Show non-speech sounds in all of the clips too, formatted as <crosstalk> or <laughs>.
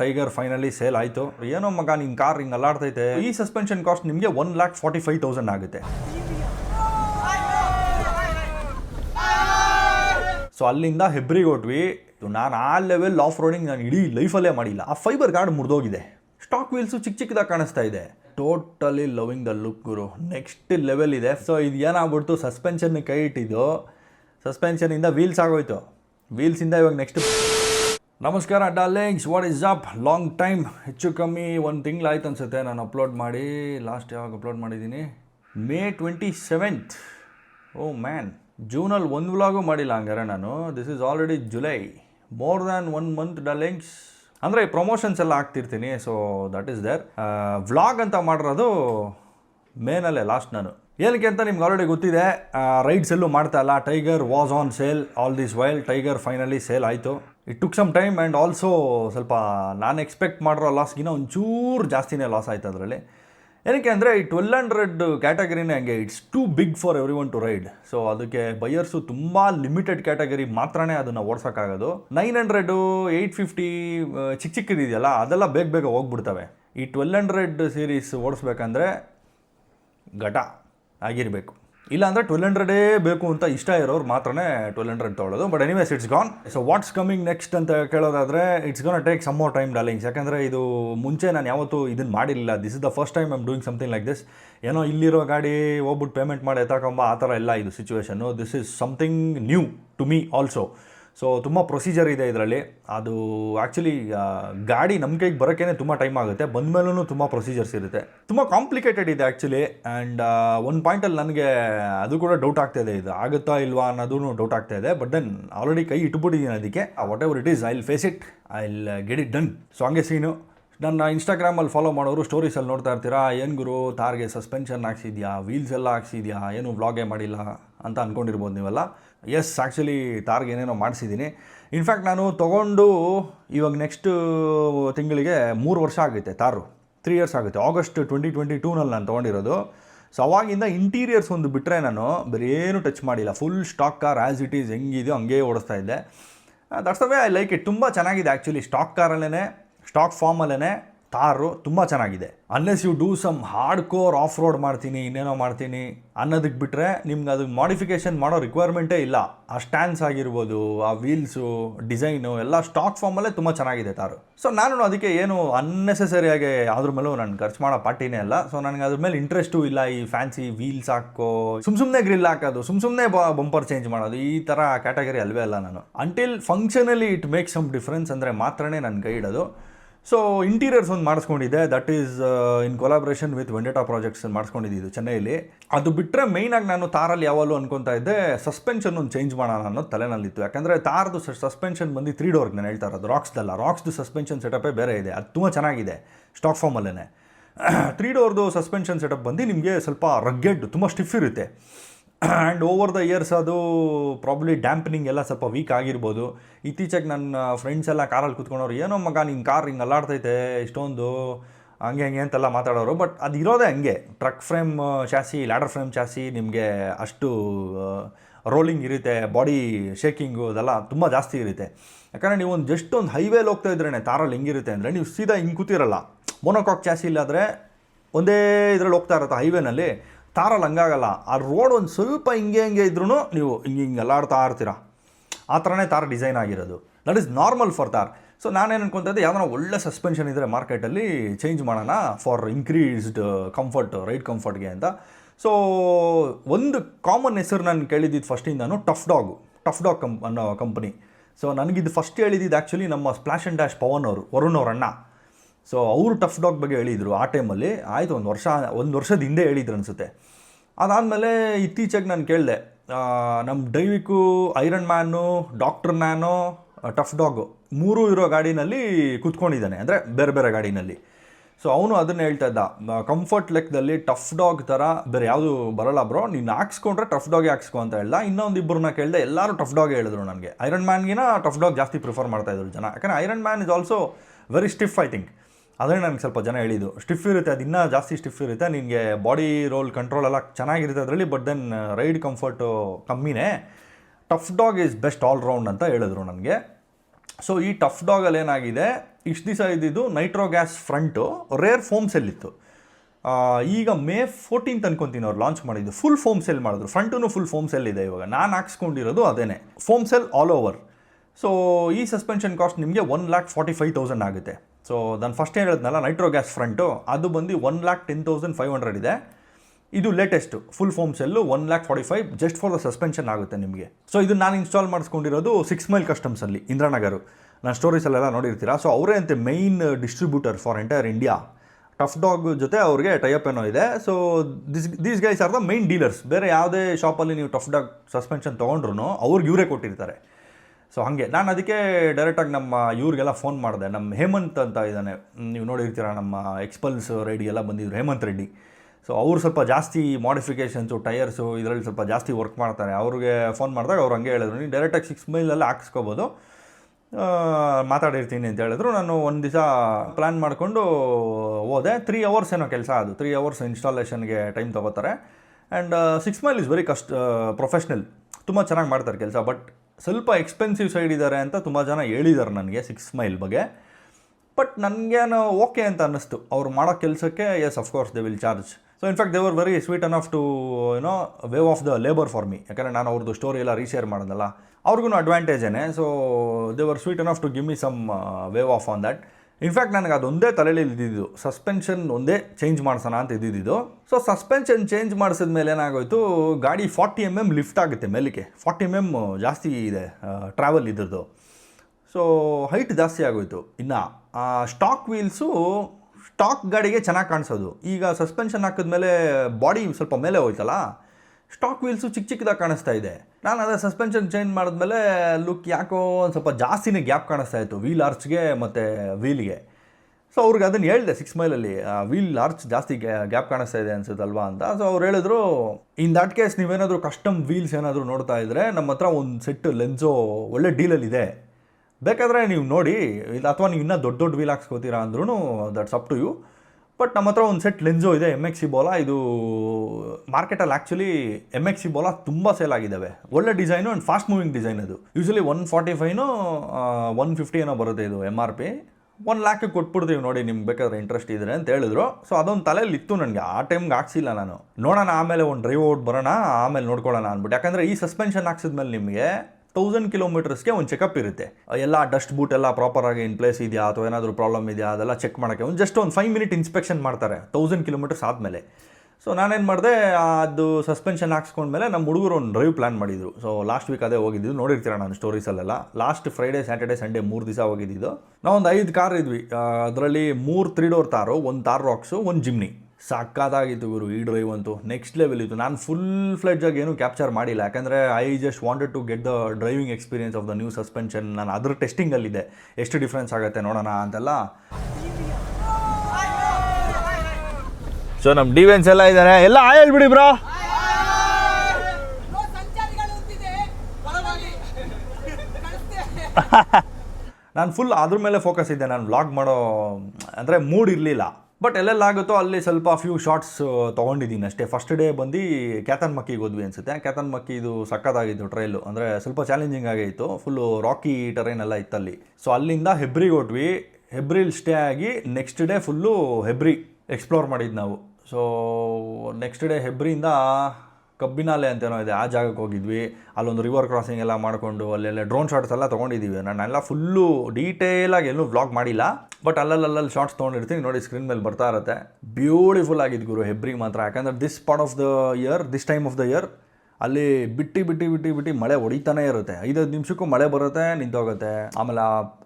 Tiger finally sale ಆಯಿತು. ಏನೋ ಮಗ ನಿಮ್ಮ ಕಾರ್ ಹಿಂಗೆ ಅಲ್ಲಾಡ್ತೈತೆ. ಈ ಸಸ್ಪೆನ್ಷನ್ ಕಾಸ್ಟ್ ನಿಮಗೆ one lakh forty five thousand ಆಗುತ್ತೆ. ಸೊ ಅಲ್ಲಿಂದ ಹೆಬ್ರಿಗೆ ಹೊಟ್ವಿ. ನಾನು ಆ ಲೆವೆಲ್ ಆಫ್ ರೋಡಿಂಗ್ ನಾನು ಇಡೀ ಲೈಫಲ್ಲೇ ಮಾಡಿಲ್ಲ. ಆ ಫೈಬರ್ ಗಾರ್ಡ್ ಮುರಿದೋಗಿದೆ. ಸ್ಟಾಕ್ ವೀಲ್ಸು ಚಿಕ್ಕ ಚಿಕ್ಕದಾಗಿ ಕಾಣಿಸ್ತಾ ಇದೆ. ಟೋಟಲಿ ಲವಿಂಗ್ ದ ಲುಕ್ ಗುರು. ನೆಕ್ಸ್ಟ್ ಲೆವೆಲ್ ಇದೆ. ಸೊ ಇದು ಏನಾಗ್ಬಿಡ್ತು? ಸಸ್ಪೆನ್ಷನ್ ಕೈ ಇಟ್ಟಿದ್ದು. ಸಸ್ಪೆನ್ಷನಿಂದ ವೀಲ್ಸ್ ಆಗೋಯ್ತು. ವೀಲ್ಸಿಂದ ಇವಾಗ ನೆಕ್ಸ್ಟ್ ನಮಸ್ಕಾರ darlings what is up long time ಹೆಚ್ಚು ಕಮ್ಮಿ ಒಂದು ತಿಂಗಳಾಯ್ತು ಅನ್ಸುತ್ತೆ. ನಾನು ಅಪ್ಲೋಡ್ ಮಾಡಿ ಲಾಸ್ಟ್ ಯಾವಾಗ ಅಪ್ಲೋಡ್ ಮಾಡಿದ್ದೀನಿ May twenty seventh oh man ಜೂನಲ್ಲಿ ಒಂದು ವ್ಲಾಗು ಮಾಡಿಲ್ಲ ಹಂಗಾರೆ ನಾನು. This is already July more than one month darlings ಅಂದರೆ ಪ್ರಮೋಷನ್ಸ್ ಎಲ್ಲ ಆಗ್ತಿರ್ತೀನಿ so that is their vlog ಅಂತ ಮಾಡಿರೋದು ಮೇನಲ್ಲೇ ಲಾಸ್ಟ್ ನಾನು. ಏನಕ್ಕೆ ಅಂತ ನಿಮ್ಗೆ ಆಲ್ರೆಡಿ ಗೊತ್ತಿದೆ ರೈಡ್ ಸೆಲ್ಲು ಮಾಡ್ತಾ ಇಲ್ಲ. Tiger was on sale all this while tiger finally sale ಆಯಿತು. It took some time and also ಸ್ವಲ್ಪ ನಾನು ಎಕ್ಸ್ಪೆಕ್ಟ್ ಮಾಡಿರೋ ಲಾಸ್ಗಿನ ಒಂಚೂರು ಜಾಸ್ತಿನೇ ಲಾಸ್ ಆಯ್ತು ಅದರಲ್ಲಿ. ಏನಕ್ಕೆ ಅಂದರೆ ಈ ಟ್ವೆಲ್ ಹಂಡ್ರೆಡ್ ಕ್ಯಾಟಗರಿನೇ ಹಂಗೆ it's too big for every one to ride so ಅದಕ್ಕೆ ಬೈಯರ್ಸು ತುಂಬ ಲಿಮಿಟೆಡ್ ಕ್ಯಾಟಗರಿ ಮಾತ್ರನೇ ಅದನ್ನು ಓಡಿಸೋಕ್ಕಾಗೋದು. ನೈನ್ ಹಂಡ್ರೆಡು ಏಯ್ಟ್ ಫಿಫ್ಟಿ ಚಿಕ್ಕ ಚಿಕ್ಕದಿದೆಯಲ್ಲ, ಅದೆಲ್ಲ ಬೇಗ ಬೇಗ ಹೋಗ್ಬಿಡ್ತವೆ. ಈ ಟ್ವೆಲ್ ಹಂಡ್ರೆಡ್ ಸೀರೀಸ್ ಓಡಿಸ್ಬೇಕಂದ್ರೆ ಘಟ. ಆಗಿರಬೇಕು. ಇಲ್ಲಾಂದರೆ ಟ್ವೆಲ್ ಹಂಡ್ರೆಡೇ ಬೇಕು ಅಂತ ಇಷ್ಟ ಇರೋರು ಮಾತ್ರನೇ ಟ್ವೆಲ್ ಹಂಡ್ರೆಡ್ ತೊಗೊಳ್ಳೋದು. But anyways it's gone so what's coming next ಅಂತ ಕೇಳೋದಾದರೆ it's gonna take some more time darlings ಯಾಕಂದರೆ ಇದು ಮುಂಚೆ ನಾನು ಯಾವತ್ತೂ ಇದನ್ನು ಮಾಡಿರಲಿಲ್ಲ. This is the first time I'm doing something like this ಏನೋ ಇಲ್ಲಿರೋ ಗಾಡಿ ಹೋಗ್ಬಿಟ್ಟು ಪೇಮೆಂಟ್ ಮಾಡಿ ಎತ್ತಾಕೊಂಬ, ಆ ಥರ ಎಲ್ಲ ಇದು situation this is something new to me also so ತುಂಬ ಪ್ರೊಸೀಜರ್ ಇದೆ ಇದರಲ್ಲಿ. ಅದು ಆ್ಯಕ್ಚುಲಿ ಗಾಡಿ ನಮ್ಮ ಕೈಗೆ ಬರೋಕ್ಕೇ ತುಂಬ ಟೈಮ್ ಆಗುತ್ತೆ. ಬಂದ ಮೇಲೂ ತುಂಬ ಪ್ರೊಸೀಜರ್ಸ್ ಇರುತ್ತೆ. ತುಂಬ ಕಾಂಪ್ಲಿಕೇಟೆಡ್ ಇದೆ ಆ್ಯಕ್ಚುಲಿ ಆ್ಯಂಡ್ ಒಂದು ಪಾಯಿಂಟಲ್ಲಿ ನನಗೆ ಅದು ಕೂಡ ಡೌಟ್ ಆಗ್ತಾ ಇದೆ ಇದು. ಆಗುತ್ತಾ ಇಲ್ವಾ ಅನ್ನೋದೂ ಡೌಟ್ ಆಗ್ತಾ ಇದೆ. ಬಟ್ ದೆನ್ ಆಲ್ರೆಡಿ ಕೈ ಇಟ್ಬಿಟ್ಟಿದ್ದೀನಿ ಅದಕ್ಕೆ. Whatever it is I will face it I will get it done so ಹಂಗೆ ಸೀನು ನನ್ನ ಇನ್ಸ್ಟಾಗ್ರಾಮಲ್ಲಿ ಫಾಲೋ ಮಾಡೋರು ಸ್ಟೋರೀಸಲ್ಲಿ ನೋಡ್ತಾ ಇರ್ತೀರಾ? ಏನು ಗುರು ತಾರ್ಗೆ ಸಸ್ಪೆನ್ಷನ್ ಹಾಕ್ಸಿದ್ಯಾ? ವೀಲ್ಸ್ ಎಲ್ಲ ಹಾಕ್ಸಿದ್ಯಾ? ಏನು ವ್ಲಾಗೇ ಮಾಡಿಲ್ಲ? ಅಂತ ಅಂದ್ಕೊಂಡಿರ್ಬೋದು ನೀವೆಲ್ಲ. ಎಸ್ ಆ್ಯಕ್ಚುಲಿ ತಾರ್ಗೆ ಏನೇನೋ ಮಾಡಿಸಿದ್ದೀನಿ. ಇನ್ಫ್ಯಾಕ್ಟ್ ನಾನು ತೊಗೊಂಡು ಇವಾಗ ನೆಕ್ಸ್ಟ್ ತಿಂಗಳಿಗೆ ಮೂರು ವರ್ಷ ಆಗುತ್ತೆ ತಾರು. ತ್ರೀ ಇಯರ್ಸ್ ಆಗುತ್ತೆ. ಆಗಸ್ಟ್ ಟ್ವೆಂಟಿ ಟ್ವೆಂಟಿ ಟೂನಲ್ಲಿ ನಾನು ತೊಗೊಂಡಿರೋದು. ಸೊ ಅವಾಗಿಂದ ಇಂಟೀರಿಯರ್ಸ್ ಒಂದು ಬಿಟ್ಟರೆ ನಾನು ಬೇರೆ ಏನು ಟಚ್ ಮಾಡಿಲ್ಲ. Full stock car as it is ಹೆಂಗಿದೆಯೋ ಹಂಗೆ ಓಡಿಸ್ತಾ ಇದ್ದೆ. That's the way I like it ತುಂಬ ಚೆನ್ನಾಗಿದೆ ಆ್ಯಕ್ಚುಲಿ ಸ್ಟಾಕ್ ಕಾರಲ್ಲೇ ಸ್ಟಾಕ್ ಫಾರ್ಮಲ್ಲೇ ತಾರು ತುಂಬ ಚೆನ್ನಾಗಿದೆ. Unless you do some hard core off road ಮಾಡ್ತೀನಿ, ಇನ್ನೇನೋ ಮಾಡ್ತೀನಿ ಅನ್ನೋದಕ್ಕೆ ಬಿಟ್ಟರೆ ನಿಮ್ಗೆ ಅದಕ್ಕೆ ಮಾಡಿಫಿಕೇಷನ್ ಮಾಡೋ ರಿಕ್ವೈರ್ಮೆಂಟೇ ಇಲ್ಲ. ಆ ಸ್ಟ್ಯಾಂಡ್ಸ್ ಆಗಿರ್ಬೋದು, ಆ ವೀಲ್ಸು ಡಿಸೈನು ಎಲ್ಲ ಸ್ಟಾಕ್ ಫಾರ್ಮಲ್ಲೇ ತುಂಬ ಚೆನ್ನಾಗಿದೆ ತಾರು. ಸೊ ನಾನು ಅದಕ್ಕೆ ಏನು ಅನ್ನೆಸೆಸರಿಯಾಗಿ ಅದ್ರ ಮೇಲೂ ನಾನು ಖರ್ಚು ಮಾಡೋ ಪಾರ್ಟಿನೇ ಅಲ್ಲ. ಸೊ ನನಗೆ ಅದ್ರ ಮೇಲೆ ಇಂಟ್ರೆಸ್ಟು ಇಲ್ಲ ಈ ಫ್ಯಾನ್ಸಿ ವೀಲ್ಸ್ ಹಾಕೋ, ಸುಮ್ ಸುಮ್ಮನೆ ಗ್ರಿಲ್ ಹಾಕೋದು, ಸುಮ್ ಸುಮ್ಮನೆ ಬಂಪರ್ ಚೇಂಜ್ ಮಾಡೋದು, ಈ ಥರ ಕ್ಯಾಟಗರಿ ಅಲ್ವೇ ಅಲ್ಲ ನಾನು. Until functionally it make some difference ಅಂದರೆ ಮಾತ್ರನೇ ನನ್ನ ಕೈ ಇಡೋದು. ಸೊ ಇಂಟೀರಿಯರ್ಸ್ ಒಂದು ಮಾಡಿಸ್ಕೊಂಡಿದ್ದೆ. That is in collaboration with Vendetta projects ಮಾಡಿಸ್ಕೊಂಡಿದ್ದು ಚೆನ್ನೈಲಿ. ಅದು ಬಿಟ್ಟರೆ ಮೇಯ್ನಾಗಿ ನಾನು ತಾರಲ್ಲಿ ಯಾವಾಗಲೂ ಅನ್ಕೊತಾ ಇದ್ದೆ ಸಸ್ಪೆನ್ಷನ್ ಒಂದು ಚೇಂಜ್ ಮಾಡೋಣ ಅನ್ನೋ ತಲೆನಲ್ಲಿತ್ತು. ಯಾಕಂದರೆ ತಾರದು ಸಸ್ಪೆನ್ಷನ್ ಬಂದು ತ್ರೀ ಡೋರ್ಗೆ ನಾನು ಹೇಳ್ತಾ ಇರೋದು ರಾಕ್ಸ್ದಲ್ಲ ರಾಕ್ಸ್ದು ಸಸ್ಪೆನ್ಷನ್ ಸೆಟಪೇ ಬೇರೆ ಇದೆ. ಅದು ತುಂಬ ಚೆನ್ನಾಗಿದೆ ಸ್ಟಾಕ್ ಫಾರ್ಮಲ್ಲೇ ತ್ರೀ ಡೋರ್ದು ಸಸ್ಪೆನ್ಷನ್ ಸೆಟಪ್ ಬಂದು ನಿಮಗೆ ಸ್ವಲ್ಪ ರಗ್ಗೆಡ್ ತುಂಬ ಸ್ಟಿಫ್ ಇರುತ್ತೆ. ಆ್ಯಂಡ್ ಓವರ್ ದ ಇಯರ್ಸ್ ಅದು ಪ್ರಾಬ್ಲಿ ಡ್ಯಾಂಪನಿಂಗ್ ಎಲ್ಲ ಸ್ವಲ್ಪ ವೀಕ್ ಆಗಿರ್ಬೋದು. ಇತ್ತೀಚೆಗೆ ನನ್ನ ಫ್ರೆಂಡ್ಸ್ ಎಲ್ಲ ಕಾರಲ್ಲಿ ಕುತ್ಕೊಂಡವ್ರು, ಏನೋ ಮಗ ನಿನ್ನ ಕಾರ್ ಹಿಂಗೆ ಅಲ್ಲಾಡ್ತೈತೆ, ಇಷ್ಟೊಂದು, ಹಂಗೆ ಹಂಗೆ ಅಂತೆಲ್ಲ ಮಾತಾಡೋರು. ಬಟ್ ಅದು ಇರೋದೇ ಹಂಗೆ. Truck frame chassis ladder frame chassis ನಿಮಗೆ ಅಷ್ಟು ರೋಲಿಂಗ್ ಇರುತ್ತೆ. ಬಾಡಿ ಶೇಕಿಂಗು ಅದೆಲ್ಲ ತುಂಬ ಜಾಸ್ತಿ ಇರುತ್ತೆ. ಯಾಕಂದರೆ ನೀವು ಒಂದು ಜಸ್ಟ್ ಒಂದು ಹೈವೇಲಿ ಹೋಗ್ತಾ ಇದ್ರೇ ತಾರಲ್ಲಿ ಹೆಂಗಿರುತ್ತೆ ಅಂದರೆ ನೀವು ಸೀದಾ ಹಿಂಗೆ ಕೂತಿರಲ್ಲ. ಮೊನೋಕಾಕ್ ಚಾಸಿ ಇಲ್ಲಾದರೆ ಒಂದೇ ಇದರಲ್ಲಿ ಹೋಗ್ತಾ ಇರುತ್ತೆ ಹೈವೇನಲ್ಲಿ ತಾರಲ್ಲಿ ಹಂಗಾಗಲ್ಲ ಆ ರೋಡ್ ಒಂದು ಸ್ವಲ್ಪ ಹಿಂಗೆ ಹಿಂಗೆ ಇದ್ರೂ ನೀವು ಹಿಂಗೆ ಹಿಂಗೆ ಎಲ್ಲಾಡ್ತಾ ಇರ್ತೀರ? ಆ ಥರನೇ ತಾರ ಡಿಸೈನ್ ಆಗಿರೋದು. That is normal for Thar so ನಾನೇನು ಅನ್ಕೊತಾ ಇದ್ದೆ ಯಾವ್ದಾರ ಒಳ್ಳೆ ಸಸ್ಪೆನ್ಷನ್ ಇದ್ದರೆ ಮಾರ್ಕೆಟಲ್ಲಿ ಚೇಂಜ್ ಮಾಡೋಣ ಫಾರ್ ಇನ್ಕ್ರೀಸ್ಡ್ ಕಂಫರ್ಟ್ ರೈಟ್ ಕಂಫರ್ಟ್ಗೆ ಅಂತ. ಸೊ ಒಂದು ಕಾಮನ್ ಹೆಸರು ನಾನು ಕೇಳಿದ್ದಿದ್ದು ಫಸ್ಟಿಂದನು tough dog tough dog comp ಅನ್ನೋ ಕಂಪ್ನಿ ಸೊ ನನಗಿದು ಫಸ್ಟ್ ಹೇಳಿದ್ದು ಆ್ಯಕ್ಚುಲಿ ನಮ್ಮ ಸ್ಪ್ಲಾಶ್ ಆ್ಯಂಡ್ ಡ್ಯಾಶ್ ಪವನ್ ಅವರು, ವರುಣ್ ಅವರಣ್ಣ. ಸೊ ಅವರು ಟಫ್ ಡಾಗ್ ಬಗ್ಗೆ ಹೇಳಿದರು ಆ ಟೈಮಲ್ಲಿ ಆಯಿತು, ಒಂದು ವರ್ಷ, ಒಂದು ವರ್ಷದ ಹಿಂದೆ ಹೇಳಿದ್ರು ಅನಿಸುತ್ತೆ. ಅದಾದಮೇಲೆ ಇತ್ತೀಚೆಗೆ ನಾನು ಕೇಳಿದೆ ನಮ್ಮ ಡೈವಿಕು iron man doctor man tough dog ಮೂರೂ ಇರೋ ಗಾಡಿನಲ್ಲಿ ಕೂತ್ಕೊಂಡಿದ್ದಾನೆ. ಅಂದರೆ ಬೇರೆ ಬೇರೆ ಗಾಡಿನಲ್ಲಿ. ಸೊ ಅವನು ಅದನ್ನು ಹೇಳ್ತಾ ಇದ್ದ ಕಂಫರ್ಟ್ ಲೆಕ್ಕದಲ್ಲಿ ಟಫ್ ಡಾಗ್ ಥರ ಬೇರೆ ಯಾವುದು ಬರಲ್ಲ ಬ್ರೋ ನೀನು ಹಾಕ್ಸ್ಕೊಂಡ್ರೆ ಟಫ್ ಡಾಗೆ ಹಾಕ್ಸ್ಕೊ ಅಂತ ಹೇಳ್ದ. ಇನ್ನೊಂದು ಇಬ್ಬರನ್ನ ಕೇಳಿದೆ, ಎಲ್ಲರೂ ಟಫ್ ಡಾಗ್ ಹೇಳಿದ್ರು ನನಗೆ. ಐರನ್ ಮ್ಯಾನ್ಗಿನ ಟಫ್ ಡಾಗ್ ಜಾಸ್ತಿ ಪ್ರಿಫರ್ ಮಾಡ್ತಾ ಇದ್ರು ಜನ. ಯಾಕಂದರೆ iron man is also very stiff I think ಅದೇ ನನಗೆ ಸ್ವಲ್ಪ ಜನ ಹೇಳಿದ್ದು, ಸ್ಟಿಫ್ ಇರುತ್ತೆ, ಅದು ಇನ್ನೂ ಜಾಸ್ತಿ ಸ್ಟಿಫ್ ಇರುತ್ತೆ, ನಿನಗೆ ಬಾಡಿ ರೋಲ್ ಕಂಟ್ರೋಲ್ ಎಲ್ಲ ಚೆನ್ನಾಗಿರುತ್ತೆ ಅದರಲ್ಲಿ ಬಟ್ ದೆನ್ ರೈಡ್ ಕಂಫರ್ಟು ಕಮ್ಮಿನೇ. Tough dog is best all round ಅಂತ ಹೇಳಿದ್ರು ನನಗೆ. ಸೊ ಈ ಟಫ್ ಡಾಗಲ್ಲಿ ಏನಾಗಿದೆ, ಇಷ್ಟು ದಿವಸ ಇದ್ದಿದ್ದು nitro gas front rear foam cell ಈಗ ಮೇ ಫೋರ್ಟೀನ್ತ್ ಅನ್ಕೊಂತೀನಿ ಅವ್ರು ಲಾಂಚ್ ಮಾಡಿದ್ದು ಫುಲ್ ಫೋಮ್ ಸೆಲ್ ಮಾಡಿದ್ರು. ಫ್ರಂಟೂ ಫುಲ್ ಫೋಮ್ ಸೆಲ್ ಇದೆ ಇವಾಗ. ನಾನು ಹಾಕ್ಸ್ಕೊಂಡಿರೋದು ಅದೇನೆ. Foam cell all over so ಈ ಸಸ್ಪೆನ್ಷನ್ ಕಾಸ್ಟ್ ನಿಮಗೆ one lakh forty five thousand ಆಗುತ್ತೆ. ಸೊ ನಾನು ಫಸ್ಟ್ ಏನು ಹೇಳಿದ್ನಲ್ಲ ನೈಟ್ರೋ ಗ್ಯಾಸ್ ಫ್ರಂಟು ಅದು ಬಂದು one lakh ten thousand five hundred ಇದೆ. ಇದು latest full foam cell one lakh forty five just for the suspension ಆಗುತ್ತೆ ನಿಮಗೆ. ಸೊ ಇದು ನಾನು ಇನ್ಸ್ಟಾಲ್ ಮಾಡಿಸ್ಕೊಂಡಿರೋದು ಸಿಕ್ಸ್ ಮೈಲ್ ಕಸ್ಟಮ್ಸಲ್ಲಿ ಇಂದ್ರಾನಗರು. ನಾನು ಸ್ಟೋರೀಸಲ್ಲೆಲ್ಲ ನೋಡಿರ್ತೀರಾ? ಸೊ ಅವರೇ ಅಂತೆ main distributor for entire India tough dog ಜೊತೆ ಅವ್ರಿಗೆ ಟೈಅಪ್ ಏನೋ ಇದೆ. So this these guys are the main dealers ಬೇರೆ ಯಾವುದೇ ಶಾಪಲ್ಲಿ ನೀವು ಟಫ್ ಡಾಗ್ ಸಸ್ಪೆನ್ಷನ್ ತೊಗೊಂಡ್ರು ಅವ್ರಿಗೆ ಇವರೇ ಕೊಟ್ಟಿರ್ತಾರೆ. ಸೊ ಹಾಗೆ. ನಾನು ಅದಕ್ಕೆ ಡೈರೆಕ್ಟಾಗಿ ನಮ್ಮ ಇವ್ರಿಗೆಲ್ಲ ಫೋನ್ ಮಾಡಿದೆ. ನಮ್ಮ ಹೇಮಂತ್ ಅಂತ ಇದ್ದಾನೆ ನೀವು ನೋಡಿರ್ತೀರ ನಮ್ಮ ಎಕ್ಸ್ಪಲ್ಸ್ ರೈಡಿ ಎಲ್ಲ ಬಂದಿದ್ರು, ಹೇಮಂತ್ ರೆಡ್ಡಿ. ಸೊ ಅವರು ಸ್ವಲ್ಪ ಜಾಸ್ತಿ ಮಾಡಿಫಿಕೇಷನ್ಸು ಟೈರ್ಸು ಇದರಲ್ಲಿ ಸ್ವಲ್ಪ ಜಾಸ್ತಿ ವರ್ಕ್ ಮಾಡ್ತಾರೆ. ಅವ್ರಿಗೆ ಫೋನ್ ಮಾಡಿದಾಗ ಅವ್ರು ಹಂಗೆ ಹೇಳಿದ್ರು. ನೀವು ಡೈರೆಕ್ಟಾಗಿ ಸಿಕ್ಸ್ ಮೈಲಲ್ಲಿ ಹಾಕ್ಸ್ಕೋಬೋದು. ಮಾತಾಡಿರ್ತೀನಿ ಅಂತ ಹೇಳಿದ್ರು. ನಾನು ಒಂದು ದಿವಸ ಪ್ಲ್ಯಾನ್ ಮಾಡಿಕೊಂಡು ಹೋದೆ. ತ್ರೀ ಅವರ್ಸ್ ಏನೋ ಕೆಲಸ ಅದು. ತ್ರೀ ಅವರ್ಸ್ ಇನ್ಸ್ಟಾಲೇಷನ್ಗೆ ಟೈಮ್ ತೊಗೋತಾರೆ. And six mile is very ಕಷ್ಟ ಪ್ರೊಫೆಷ್ನಲ್ ತುಂಬ ಚೆನ್ನಾಗಿ ಮಾಡ್ತಾರೆ ಕೆಲಸ. ಬಟ್ ಸ್ವಲ್ಪ ಎಕ್ಸ್ಪೆನ್ಸಿವ್ ಸೈಡ್ ಇದ್ದಾರೆ ಅಂತ ತುಂಬ ಜನ ಹೇಳಿದ್ದಾರೆ ನನಗೆ ಸಿಕ್ಸ್ ಮೈಲ್ ಬಗ್ಗೆ. ಬಟ್ ನನಗೇನು ಓಕೆ ಅಂತ ಅನ್ನಿಸ್ತು. ಅವ್ರು ಮಾಡೋ ಕೆಲಸಕ್ಕೆ yes of course they will charge so in fact they were very sweet enough to you know waive off the labour for me ಯಾಕಂದರೆ ನಾನು ಅವ್ರದ್ದು ಸ್ಟೋರಿ ಎಲ್ಲ ರೀಶೇರ್ ಮಾಡೋದಲ್ಲ ಅವ್ರಿಗೂ ಅಡ್ವಾಂಟೇಜೇನೆ so they were sweet enough to give me some waive off on that in fact ನನಗೆ ಅದೊಂದೇ ತಲೆಯಲ್ಲಿ ಇದ್ದಿದ್ದು. ಸಸ್ಪೆನ್ಷನ್ ಒಂದೇ ಚೇಂಜ್ ಮಾಡಿಸೋಣ ಅಂತ ಇದ್ದಿದ್ದು. ಸೊ ಸಸ್ಪೆನ್ಷನ್ ಚೇಂಜ್ ಮಾಡಿಸಿದ ಮೇಲೆ ಏನಾಗೋಯ್ತು? ಗಾಡಿ ಫಾರ್ಟಿ ಎಂ ಎಂ ಲಿಫ್ಟ್ ಆಗುತ್ತೆ ಮೇಲಕ್ಕೆ. ಫಾರ್ಟಿ ಎಂ ಎಂ ಜಾಸ್ತಿ ಇದೆ ಟ್ರಾವೆಲ್ ಇದ್ರದ್ದು. ಸೊ ಹೈಟ್ ಜಾಸ್ತಿ ಆಗೋಯ್ತು. ಇನ್ನು ಸ್ಟಾಕ್ ವೀಲ್ಸು ಸ್ಟಾಕ್ ಗಾಡಿಗೆ ಚೆನ್ನಾಗಿ ಕಾಣಿಸೋದು. ಈಗ ಸಸ್ಪೆನ್ಷನ್ ಹಾಕಿದ್ಮೇಲೆ ಬಾಡಿ ಸ್ವಲ್ಪ ಮೇಲೆ ಹೋಯ್ತಲ್ಲ? ಸ್ಟಾಕ್ ವೀಲ್ಸು ಚಿಕ್ಕ ಚಿಕ್ಕದಾಗಿ ಕಾಣಿಸ್ತಾ ಇದೆ. ನಾನು ಅದೇ ಸಸ್ಪೆನ್ಷನ್ ಚೇಂಜ್ ಮಾಡಿದ್ಮೇಲೆ ಲುಕ್ ಯಾಕೋ ಒಂದು ಸ್ವಲ್ಪ ಜಾಸ್ತಿನೇ ಗ್ಯಾಪ್ ಕಾಣಿಸ್ತಾ ಇತ್ತು ವೀಲ್ ಆರ್ಚ್ಗೆ ಮತ್ತು ವೀಲ್ಗೆ ಸೊ ಅವ್ರಿಗೆ ಅದನ್ನು ಹೇಳಿದೆ ಸಿಕ್ಸ್ ಮೈಲಲ್ಲಿ ವೀಲ್ ಆರ್ಚ್ ಜಾಸ್ತಿ ಗ್ಯಾಪ್ ಕಾಣಿಸ್ತಾ ಇದೆ ಅನ್ಸುತ್ತಲ್ವಾ? ಅಂತ. ಸೊ ಅವ್ರು ಹೇಳಿದ್ರು, ಇನ್ ದಟ್ ಕೇಸ್ ನೀವೇನಾದರೂ ಕಸ್ಟಮ್ ವೀಲ್ಸ್ ಏನಾದರೂ ನೋಡ್ತಾ ಇದ್ದರೆ ನಮ್ಮ ಹತ್ರ ಒಂದು ಸೆಟ್ ಲೆನ್ಸು ಒಳ್ಳೆ ಡೀಲಲ್ಲಿದೆ ಬೇಕಾದರೆ ನೀವು ನೋಡಿ, ಇಲ್ಲ, ಅಥವಾ ನೀವು ಇನ್ನೂ ದೊಡ್ಡ ದೊಡ್ಡ ವೀಲ್ ಹಾಕ್ಸ್ಕೋತೀರಾ ಅಂದ್ರೂ that's up to you but ನಮ್ಮ ಹತ್ರ ಒಂದು ಸೆಟ್ ಲೆನ್ಸು ಇದೆ ಎಂ ಎಕ್ಸ್ ಸಿ ಬೋಲಾ ಇದು ಮಾರ್ಕೆಟಲ್ಲಿ actually M X C Bola ತುಂಬ ಸೇಲ್ ಆಗಿದ್ದಾವೆ. ಒಳ್ಳೆ design and fast moving design ಅದು. Usually one forty five one fifty ಏನೋ ಬರುತ್ತೆ ಇದು M R P one lakh ಕೊಟ್ಬಿಡ್ತೀವಿ ನೋಡಿ ನಿಮ್ಗೆ ಬೇಕಾದ್ರೆ ಇಂಟ್ರೆಸ್ಟ್ ಇದ್ರೆ ಅಂತ ಹೇಳಿದ್ರು. ಸೊ ಅದೊಂದು ತಲೆಯಲ್ಲಿ ಇತ್ತು ನನಗೆ. ಆ ಟೈಮ್ಗೆ ಹಾಕ್ಸಿಲ್ಲ ನಾನು. ನೋಡೋಣ, ಆಮೇಲೆ ಒಂದು ಡ್ರೈವ್ ಔಟ್ ಬರೋಣ, ಆಮೇಲೆ ನೋಡ್ಕೊಳ್ಳೋಣ ಅಂದ್ಬಿಟ್ಟು. ಯಾಕಂದರೆ ಈ ಸಸ್ಪೆನ್ಷನ್ ಹಾಕ್ಸಿದ್ಮೇಲೆ ನಿಮಗೆ ತೌಸಂಡ್ ಕಿಲೋಮೀಟರ್ಸ್ಗೆ ಒಂದು ಚೆಕಪ್ ಇರುತ್ತೆ. ಎಲ್ಲ ಡಸ್ಟ್ ಬೂಟ್ ಎಲ್ಲ ಪ್ರಾಪರಾಗಿ ಇನ್ ಪ್ಲೇಸ್ ಇದೆಯಾ ಅಥವಾ ಏನಾದರೂ ಪ್ರಾಬ್ಲಮ್ ಇದೆಯಾ ಅದೆಲ್ಲ ಚೆಕ್ ಮಾಡೋಕ್ಕೆ ಒಂದು ಜಸ್ಟ್ ಒಂದು ಫೈವ್ ಮಿನಿಟ್ ಇನ್ಸ್ಪೆಕ್ಷನ್ ಮಾಡ್ತಾರೆ ತೌಸಂಡ್ ಕಿಲೋಮೀಟರ್ಸ್ ಆದಮೇಲೆ. ಸೊ ನಾನೇನು ಮಾಡಿದೆ ಅದು ಸಸ್ಪೆನ್ಷನ್ ಹಾಕ್ಸ್ಕೊಂಡ್ಮೇಲೆ ನಮ್ಮ ಹುಡುಗರು ಒಂದು ಡ್ರೈವ್ ಪ್ಲ್ಯಾನ್ ಮಾಡಿದ್ರು. ಸೊ ಲಾಸ್ಟ್ ವೀಕ್ ಅದೇ ಹೋಗಿದ್ದು. ನೋಡಿರ್ತೀರ ನಾನು ಸ್ಟೋರೀಸಲ್ಲೆಲ್ಲ ಲಾಸ್ಟ್ ಫ್ರೈಡೇ ಸ್ಯಾಟರ್ಡೆ ಸಂಡೇ ಮೂರು ದಿವಸ ಹೋಗಿದ್ದು ಒಂದು ಐದು ಕಾರ್ ಇದ್ವಿ. ಅದರಲ್ಲಿ ಮೂರು ತ್ರೀ ಡೋರ್ ತಾರು ಒಂದು ತಾರ್ ರಾಕ್ಸು ಒಂದು ಜಿಮ್ನಿ ಸಕ್ಕತ್ತಾಗಿತ್ತು ಗುರು ಈ ಡ್ರೈವ್ ಅಂತೂ. ನೆಕ್ಸ್ಟ್ ಲೆವೆಲ್ ಇತ್ತು. ನಾನು ಫುಲ್ ಫ್ಲೆಡ್ಜಾಗಿ ಏನೂ ಕ್ಯಾಪ್ಚರ್ ಮಾಡಿಲ್ಲ. ಯಾಕಂದರೆ I just wanted to get the driving experience of the new suspension ನಾನು ಅದ್ರ ಟೆಸ್ಟಿಂಗಲ್ಲಿದೆ ಎಷ್ಟು ಡಿಫ್ರೆನ್ಸ್ ಆಗುತ್ತೆ ನೋಡೋಣ ಅಂತೆಲ್ಲ. ಸೊ ನಮ್ಮ ಡಿವೆನ್ಸ್ ಎಲ್ಲ ಇದ್ದಾರೆ ಎಲ್ಲ ಆಯಲ್ ಬಿಡಿ ಬ್ರೋ ನಾನು ಫುಲ್ ಅದ್ರ ಮೇಲೆ ಫೋಕಸ್ ಇದ್ದೆ. ನಾನು ವ್ಲಾಗ್ ಮಾಡೋ, ಅಂದರೆ ಮೂಡ್ ಇರಲಿಲ್ಲ. ಬಟ್ ಎಲ್ಲೆಲ್ಲಾಗುತ್ತೋ ಅಲ್ಲಿ ಸ್ವಲ್ಪ ಫ್ಯೂ ಶಾರ್ಟ್ಸ್ ತೊಗೊಂಡಿದ್ದೀನಿ ಅಷ್ಟೇ. ಫಸ್ಟ್ ಡೇ ಬಂದು ಕ್ಯಾತನ್ ಮಕ್ಕಿಗೆ ಹೋದ್ವಿ ಅನಿಸುತ್ತೆ. ಕ್ಯಾತನ್ ಮಕ್ಕಿ ಇದು ಸಕ್ಕತ್ತಾಗಿತ್ತು ಟ್ರೈಲು ಅಂದರೆ ಸ್ವಲ್ಪ ಚಾಲೆಂಜಿಂಗ್ ಆಗಿತ್ತು ಫುಲ್ಲು ರಾಕಿ ಟರೈನ್ ಎಲ್ಲ ಇತ್ತಲ್ಲಿ. ಸೊ ಅಲ್ಲಿಂದ ಹೆಬ್ರಿಗೆ ಹೊಟ್ವಿ ಹೆಬ್ರಿಲ್ ಸ್ಟೇ ಆಗಿ next day full Hebri explore ಮಾಡಿದ್ದು ನಾವು. ಸೊ ನೆಕ್ಸ್ಟ್ ಡೇ ಹೆಬ್ರಿಯಿಂದ ಕಬ್ಬಿನಾಲೆ ಅಂತೇನೋ ಇದೆ, ಆ ಜಾಗಕ್ಕೆ ಹೋಗಿದ್ವಿ. ಅಲ್ಲೊಂದು ರಿವರ್ ಕ್ರಾಸಿಂಗ್ ಎಲ್ಲ ಮಾಡಿಕೊಂಡು ಅಲ್ಲೆಲ್ಲ ಡ್ರೋನ್ ಶಾಟ್ಸ್ ಎಲ್ಲ ತೊಗೊಂಡಿದ್ದೀವಿ. ನಾನೆಲ್ಲ ಫುಲ್ಲು ಡೀಟೇಲಾಗಿ ಎಲ್ಲೂ ವ್ಲಾಗ್ ಮಾಡಿಲ್ಲ ಬಟ್ ಅಲ್ಲಲ್ಲಲ್ಲಿ ಶಾರ್ಟ್ಸ್ ತೊಗೊಂಡಿರ್ತೀನಿ. ನೋಡಿ ಸ್ಕ್ರೀನ್ ಮೇಲೆ ಬರ್ತಾ ಇರುತ್ತೆ. ಬ್ಯೂಟಿಫುಲ್ ಆಗಿದ್ದು ಗುರು, ಹೆಬ್ರಿಗೆ ಮಾತ್ರ. ಯಾಕಂದರೆ this part of the year this time of the year ಅಲ್ಲಿ ಬಿಟ್ಟು ಬಿಟ್ಟು ಬಿಟ್ಟು ಬಿಟ್ಟು ಮಳೆ ಹೊಡಿತಾನೆ ಇರುತ್ತೆ. ಐದೈದು ನಿಮಿಷಕ್ಕೂ ಮಳೆ ಬರುತ್ತೆ, ನಿಂತೋಗುತ್ತೆ. ಆಮೇಲೆ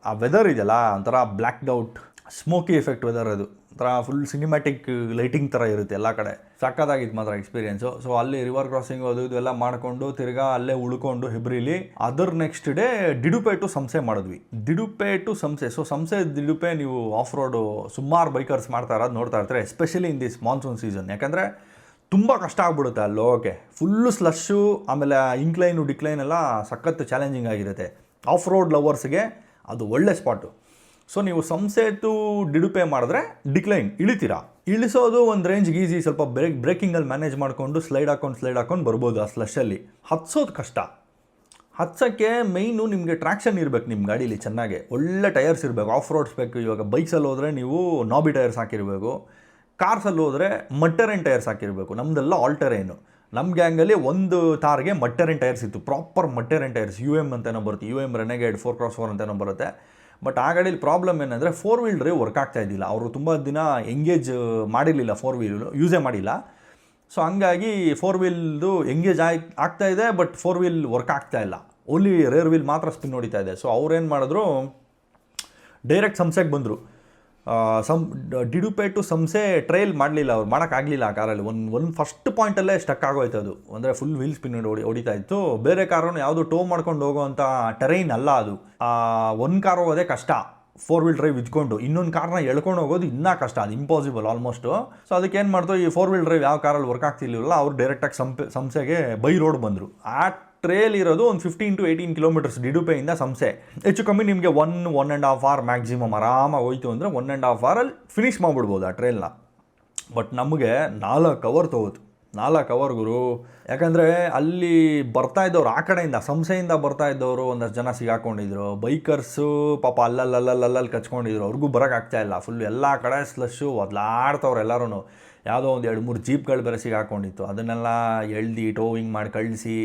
ಆ- ವೆದರ್ ಇದೆಯಲ್ಲ, ಒಂಥರ black out smoky effect weather ಅದು. ಒಂಥರ ಫುಲ್ ಸಿನಿಮ್ಯಾಟಿಕ್ ಲೈಟಿಂಗ್ ಥರ ಇರುತ್ತೆ ಎಲ್ಲ ಕಡೆ. ಸಕ್ಕತ್ತಾಗಿತ್ತು ಮಾತ್ರ ಎಕ್ಸ್ಪೀರಿಯನ್ಸು ಸೊ ಅಲ್ಲಿ ರಿವರ್ ಕ್ರಾಸಿಂಗ್ ಅದು ಇದು ಎಲ್ಲ ಮಾಡಿಕೊಂಡು ತಿರ್ಗಾ ಅಲ್ಲೇ ಉಳ್ಕೊಂಡು ಹೆಬ್ರಿಲಿ other next day Didupe to Samse ಮಾಡಿದ್ವಿ. ದಿಡುಪೆ ಟು ಸಂಸೆ ಸೊ ಸಂಸೆ ದಿಡುಪೆ ನೀವು ಆಫ್ ರೋಡು ಸುಮಾರು ಬೈಕರ್ಸ್ ಮಾಡ್ತಾ ಇರೋದು ನೋಡ್ತಾ ಇರ್ತಾರೆ especially in this monsoon season ಯಾಕಂದರೆ ತುಂಬ ಕಷ್ಟ ಆಗ್ಬಿಡುತ್ತೆ ಅಲ್ಲಿ ಓಕೆ ಫುಲ್ಲು ಸ್ಲಶ್ಶು ಆಮೇಲೆ ಇನ್ಕ್ಲೈನು ಡಿಕ್ಲೈನ್ ಎಲ್ಲ ಸಖತ್ತು ಚಾಲೆಂಜಿಂಗ್ ಆಗಿರುತ್ತೆ. ಆಫ್ ರೋಡ್ ಲವರ್ಸ್ಗೆ ಅದು ಒಳ್ಳೆ ಸ್ಪಾಟು ಸೊ ನೀವು ಸಂಸೆ ಟು ಡಿಡುಪೆ ಮಾಡಿದ್ರೆ ಡಿಕ್ಲೈನ್ ಇಳಿತೀರಾ? ಇಳಿಸೋದು ಒಂದು ರೇಂಜ್ಗೆ ಈಸಿ ಸ್ವಲ್ಪ ಬ್ರೇಕ್ ಬ್ರೇಕಿಂಗಲ್ಲಿ ಮ್ಯಾನೇಜ್ ಮಾಡಿಕೊಂಡು ಸ್ಲೈಡ್ ಹಾಕೊಂಡು ಸ್ಲೈಡ್ ಹಾಕೊಂಡು ಬರ್ಬೋದು ಆ ಸ್ಲಶಲ್ಲಿ ಹತ್ಸೋದು ಕಷ್ಟ. ಹತ್ಸೋಕ್ಕೆ ಮೈನು ನಿಮಗೆ ಟ್ರ್ಯಾಕ್ಷನ್ ಇರಬೇಕು ನಿಮ್ಮ ಗಾಡೀಲಿ ಚೆನ್ನಾಗಿ. ಒಳ್ಳೆ ಟೈರ್ಸ್ ಇರಬೇಕು. ಆಫ್ ರೋಡ್ಸ್ ಬೇಕು ಇವಾಗ ಬೈಕ್ಸಲ್ಲಿ ಹೋದರೆ ನೀವು ನಾಬಿ ಟೈರ್ಸ್ ಹಾಕಿರಬೇಕು. ಕಾರ್ಸಲ್ಲಿ ಹೋದರೆ ಮಟ್ಟರೆನ್ ಟೈರ್ಸ್ ಹಾಕಿರಬೇಕು. ನಮ್ಮದೆಲ್ಲ ಆಲ್ಟರೇನು ನಮ್ಮ ಗ್ಯಾಂಗಲ್ಲಿ ಒಂದು ತಾರ್ಗೆ ಮಟ್ಟರೆನ್ ಟೈರ್ಸ್ ಇತ್ತು. Proper mud terrain tyres U M ಅಂತೇನೋ ಬರುತ್ತೆ. U M renegade four cross four ಅಂತೇನೋ ಬರುತ್ತೆ. ಬಟ್ ಆ ಗಾಡೀಲಿ ಪ್ರಾಬ್ಲಮ್ ಏನಂದರೆ ಫೋರ್ ವೀಲ್ ಡ್ರೈವ್ ವರ್ಕ್ ಆಗ್ತಾ ಇದ್ದಿಲ್ಲ. ಅವರು ತುಂಬ ದಿನ ಎಂಗೇಜ್ ಮಾಡಿರಲಿಲ್ಲ ಫೋರ್ ವೀಲ್ ಯೂಸೇ ಮಾಡಿಲ್ಲ. ಸೊ ಹಂಗಾಗಿ ಫೋರ್ ವೀಲ್ದು ಎಂಗೇಜ್ ಆಯ್, ಆಗ್ತಾ ಇದೆ ಬಟ್ ಫೋರ್ ವೀಲ್ ವರ್ಕ್ ಆಗ್ತಾ ಇಲ್ಲ. ಓನ್ಲಿ ರೇರ್ ವೀಲ್ ಮಾತ್ರ ಸ್ಪಿನ್ ಹೊಡಿತಾ ಇದೆ. ಸೊ ಅವ್ರೇನು ಮಾಡಿದ್ರು ಡೈರೆಕ್ಟ್ ಸಂಸೆಗೆ ಬಂದರು. Some Didupe to Samse trail ಮಾಡಲಿಲ್ಲ ಅವ್ರು, ಮಾಡೋಕ್ಕಾಗಲಿಲ್ಲ ಆ ಕಾರಲ್ಲಿ. ಒಂದು ಒಂದು ಫಸ್ಟ್ ಪಾಯಿಂಟಲ್ಲೇ ಸ್ಟಕ್ ಆಗೋಯ್ತು ಅದು. ಅಂದರೆ ಫುಲ್ ವೀಲ್ ಸ್ಪಿನ್ ಹೊಡಿ ಹೊಡಿತಾ ಇತ್ತು. ಬೇರೆ ಕಾರನ್ನು ಯಾವುದು ಟೋ ಮಾಡ್ಕೊಂಡು ಹೋಗೋವಂಥ ಟೆರೈನ್ ಅಲ್ಲ ಅದು. ಒಂದು ಕಾರ್ ಹೋಗೋದೇ ಕಷ್ಟ. ಫೋರ್ ವೀಲ್ ಡ್ರೈವ್ ಇದ್ಕೊಂಡು ಇನ್ನೊಂದು ಕಾರ್ನ ಎಳ್ಕೊಂಡು ಹೋಗೋದು ಇನ್ನೂ ಕಷ್ಟ. ಅದು ಇಂಪಾಸಿಬಲ್ ಆಲ್ಮೋಸ್ಟು ಸೊ ಅದಕ್ಕೆ ಏನು ಮಾಡ್ತು, ಈ ಫೋರ್ ವೀಲ್ ಡ್ರೈವ್ ಯಾವ ಕಾರಲ್ಲಿ ವರ್ಕ್ ಆಗ್ತಿರ್ಲಿಲ್ಲ, ಅವ್ರು ಡೈರೆಕ್ಟಾಗಿ ಸಂಪೆ, ಸಂಸೆಗೆ ಬೈ ರೋಡ್ ಬಂದರು. ಆ ಟ್ರೇಲ್ ಇರೋದು ಒಂದು ಫಿಫ್ಟೀನ್ ಟು ಏಯ್ಟೀನ್ ಕಿಲೋಮೀಟರ್ಸ್ ಡಿಡುಪೆಯಿಂದ ಸಂಸೆ. ಹೆಚ್ಚು ಕಮ್ಮಿ ನಿಮಗೆ one one and half hour maximum ಆರಾಮಾಗಿ ಹೋಯಿತು ಅಂದರೆ ಒನ್ ಆ್ಯಂಡ್ ಹಾಫ್ ಅವರಲ್ಲಿ ಫಿನಿಶ್ ಮಾಡಿಬಿಡ್ಬೋದು ಆ ಟ್ರೇಲ್ನ ಬಟ್ ನಮಗೆ ನಾಲ್ಕು ಅವರ್ ತೊಗೋತು. ನಾಲ್ಕು ಅವರ್ ಗುರು. ಯಾಕಂದರೆ ಅಲ್ಲಿ ಬರ್ತಾ ಇದ್ದವ್ರು, ಆ ಕಡೆಯಿಂದ, ಸಂಸೆಯಿಂದ ಬರ್ತಾ ಇದ್ದವರು ಒಂದಷ್ಟು ಜನ ಸಿಗಾಕೊಂಡಿದ್ರು. ಬೈಕರ್ಸು ಪಾಪ ಅಲ್ಲಲ್ಲಲ್ಲಲ್ಲಲ್ಲಿ ಕಚ್ಕೊಂಡಿದ್ರು. ಅವ್ರಿಗೂ ಬರೋಕ್ಕಾಗ್ತಾ ಇಲ್ಲ. ಫುಲ್ ಎಲ್ಲ ಕಡೆ ಸ್ಲಶ್ಶು ಒದ್ಲಾಡ್ತವ್ರು ಎಲ್ಲರೂ ಯಾವುದೋ ಒಂದು ಎರಡು ಮೂರು ಜೀಪ್ಗಳು ಬೇರೆ ಸಿಗಾಕೊಂಡಿತ್ತು. ಅದನ್ನೆಲ್ಲ ಎಳ್ದು ಟೋವಿಂಗ್ ಮಾಡಿ ಕಳಿಸಿ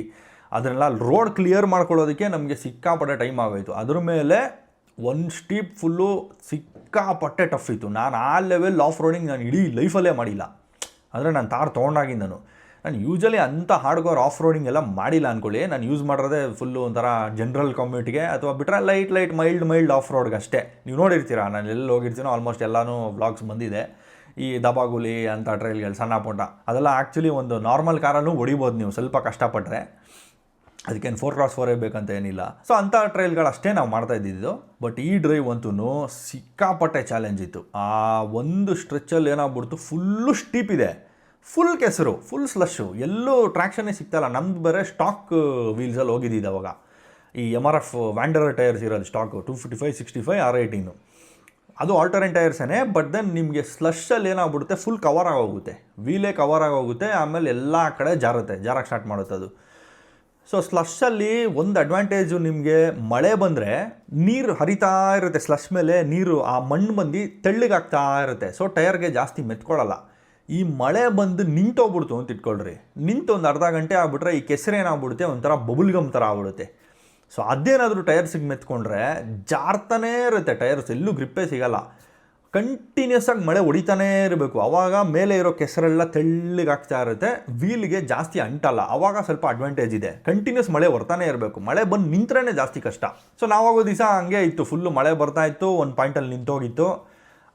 ಅದನ್ನೆಲ್ಲ ರೋಡ್ ಕ್ಲಿಯರ್ ಮಾಡ್ಕೊಳ್ಳೋದಕ್ಕೆ ನಮಗೆ ಸಿಕ್ಕಾಪಟ್ಟೆ ಟೈಮ್ ಆಗೋಯಿತು. ಅದ್ರ ಮೇಲೆ ಒಂದು ಸ್ಟೀಪ್ ಫುಲ್ಲು ಸಿಕ್ಕಾಪಟ್ಟೆ ಟಫ್ ಇತ್ತು. ನಾನು ಆ ಲೆವೆಲ್ ಆಫ್ ರೋಡಿಂಗ್ ನಾನು ಇಡೀ ಲೈಫಲ್ಲೇ ಮಾಡಿಲ್ಲ. ಅಂದರೆ ನಾನು ತಾರ್ ತೊಗೊಂಡಾಗಿಂದನು ನಾನು. ಯೂಶಲಿ ಅಂಥ ಹಾರ್ಡ್ಕೋರ್ ಆಫ್ ರೋಡಿಂಗ್ ಎಲ್ಲ ಮಾಡಿಲ್ಲ ಅಂದ್ಕೊಳ್ಳಿ ನಾನು ಯೂಸ್ ಮಾಡಿರೋದೇ ಫುಲ್ಲು ಒಂಥರ ಜನರಲ್ ಕಮ್ಯೂಟಿಗೆ ಅಥವಾ ಬಿಟ್ಟರೆ light light mild mild off ರೋಡ್ಗೆ ಅಷ್ಟೇ. ನೀವು ನೋಡಿರ್ತೀರಾ, ನಾನು ಎಲ್ಲಿ ಹೋಗಿರ್ತೀನೋ ಆಲ್ಮೋಸ್ಟ್ ಎಲ್ಲನೂ ವ್ಲಾಗ್ಸ್ ಬಂದಿದೆ. ಈ ದಬಾಗುಲಿ, ಅಂಥ ಟ್ರೈಲ್ಗಳು ಸಣ್ಣ ಪುಟ್ಟ, ಅದೆಲ್ಲ ಆ್ಯಕ್ಚುಲಿ ಒಂದು ನಾರ್ಮಲ್ ಕಾರಲ್ಲೂ ಹೊಡಿಬೋದು ನೀವು. ಸ್ವಲ್ಪ ಕಷ್ಟಪಟ್ಟರೆ ಅದಕ್ಕೇನು ಫೋರ್ ಕ್ರಾಸ್ ಫೋರ್ ಬೇಕಂತ ಏನಿಲ್ಲ. ಸೊ ಅಂಥ ಟ್ರೈಲ್ಗಳು ಅಷ್ಟೇ ನಾವು ಮಾಡ್ತಾ ಇದ್ದಿದ್ದು. ಬಟ್ ಈ ಡ್ರೈವ್ ಅಂತೂ ಸಿಕ್ಕಾಪಟ್ಟೆ ಚಾಲೆಂಜ್ ಇತ್ತು. ಆ ಒಂದು ಸ್ಟ್ರೆಚ್ಚಲ್ಲಿ ಏನಾಗ್ಬಿಡ್ತು? ಫುಲ್ಲು ಸ್ಟೀಪ್ ಇದೆ. ಫುಲ್ ಕೆಸರು ಫುಲ್ ಸ್ಲಶ್ಶು ಎಲ್ಲೂ ಟ್ರ್ಯಾಕ್ಷನ್ನೇ ಸಿಗ್ತಾಯಿಲ್ಲ ನಮ್ದು ಬೇರೆ ಸ್ಟಾಕ್ ವೀಲ್ಸಲ್ಲಿ ಹೋಗಿದ್ದಿದ್ದು ಅವಾಗ. ಈ M R F wander tyres ಇರೋದು stock two fifty five sixty five R eighteen ಅದು ಆಲ್ಟರ್ನೇಟ್ ಟೈರ್ಸೇ ಬಟ್ ದೆನ್ ನಿಮಗೆ ಸ್ಲಶಲ್ಲಿ ಏನಾಗ್ಬಿಡುತ್ತೆ? ಫುಲ್ ಕವರ್ ಆಗೋಗುತ್ತೆ. ವೀಲೇ ಕವರ್ ಆಗೋಗುತ್ತೆ. ಆಮೇಲೆ ಎಲ್ಲ ಕಡೆ ಜಾರುತ್ತೆ. ಜಾರಕ್ಕೆ ಸ್ಟಾರ್ಟ್ ಮಾಡುತ್ತೆ ಅದು ಸೊ ಸ್ಲಶಲ್ಲಿ ಒಂದು ಅಡ್ವಾಂಟೇಜು ನಿಮಗೆ ಮಳೆ ಬಂದರೆ ನೀರು ಹರಿತಾ ಇರುತ್ತೆ. ಸ್ಲಶ್ ಮೇಲೆ ನೀರು ಆ ಮಣ್ಣು ಬಂದು ತೆಳ್ಳಗಾಗ್ತಾ ಇರುತ್ತೆ. ಸೊ ಟೈರ್ಗೆ ಜಾಸ್ತಿ ಮೆತ್ಕೊಳ್ಳಲ್ಲ. ಈ ಮಳೆ ಬಂದು ನಿಂತೋಗ್ಬಿಡ್ತು ಅಂತ ಇಟ್ಕೊಳ್ರಿ. ನಿಂತು ಒಂದು ಅರ್ಧ ಗಂಟೆ ಆಗ್ಬಿಟ್ರೆ ಈ ಕೆಸರು ಏನಾಗ್ಬಿಡುತ್ತೆ ಒಂಥರ ಬಬುಲ್ ಗಮ್ ಥರ ಆಗ್ಬಿಡುತ್ತೆ. ಸೊ ಅದೇನಾದರೂ ಟೈರ್ಸಿಗೆ ಮೆತ್ಕೊಂಡ್ರೆ ಜಾರ್ತಾನೇ ಇರುತ್ತೆ. ಟೈರ್ಸ್ ಎಲ್ಲೂ ಗ್ರಿಪ್ಪೇ ಸಿಗಲ್ಲ. ಕಂಟಿನ್ಯೂಸ್ ಆಗಿ ಮಳೆ ಹೊಡಿತಾನೇ ಇರಬೇಕು. ಅವಾಗ ಮೇಲೆ ಇರೋ ಕೆಸರೆಲ್ಲ ತೆಳ್ಳಗಾಗ್ತಾ ಇರುತ್ತೆ. ವೀಲ್ಗೆ ಜಾಸ್ತಿ ಅಂಟಲ್ಲ. ಅವಾಗ ಸ್ವಲ್ಪ ಅಡ್ವಾಂಟೇಜ್ ಇದೆ. ಕಂಟಿನ್ಯೂಸ್ ಮಳೆ ಬರ್ತಾನೆ ಇರಬೇಕು. ಮಳೆ ಬಂದು ನಿಂತ್ರೇ ಜಾಸ್ತಿ ಕಷ್ಟ. ಸೊ ನಾವಾಗೋ ದಿವಸ ಹಂಗೆ ಇತ್ತು. ಫುಲ್ಲು ಮಳೆ ಬರ್ತಾ ಇತ್ತು. ಒಂದು ಪಾಯಿಂಟಲ್ಲಿ ನಿಂತೋಗಿತ್ತು.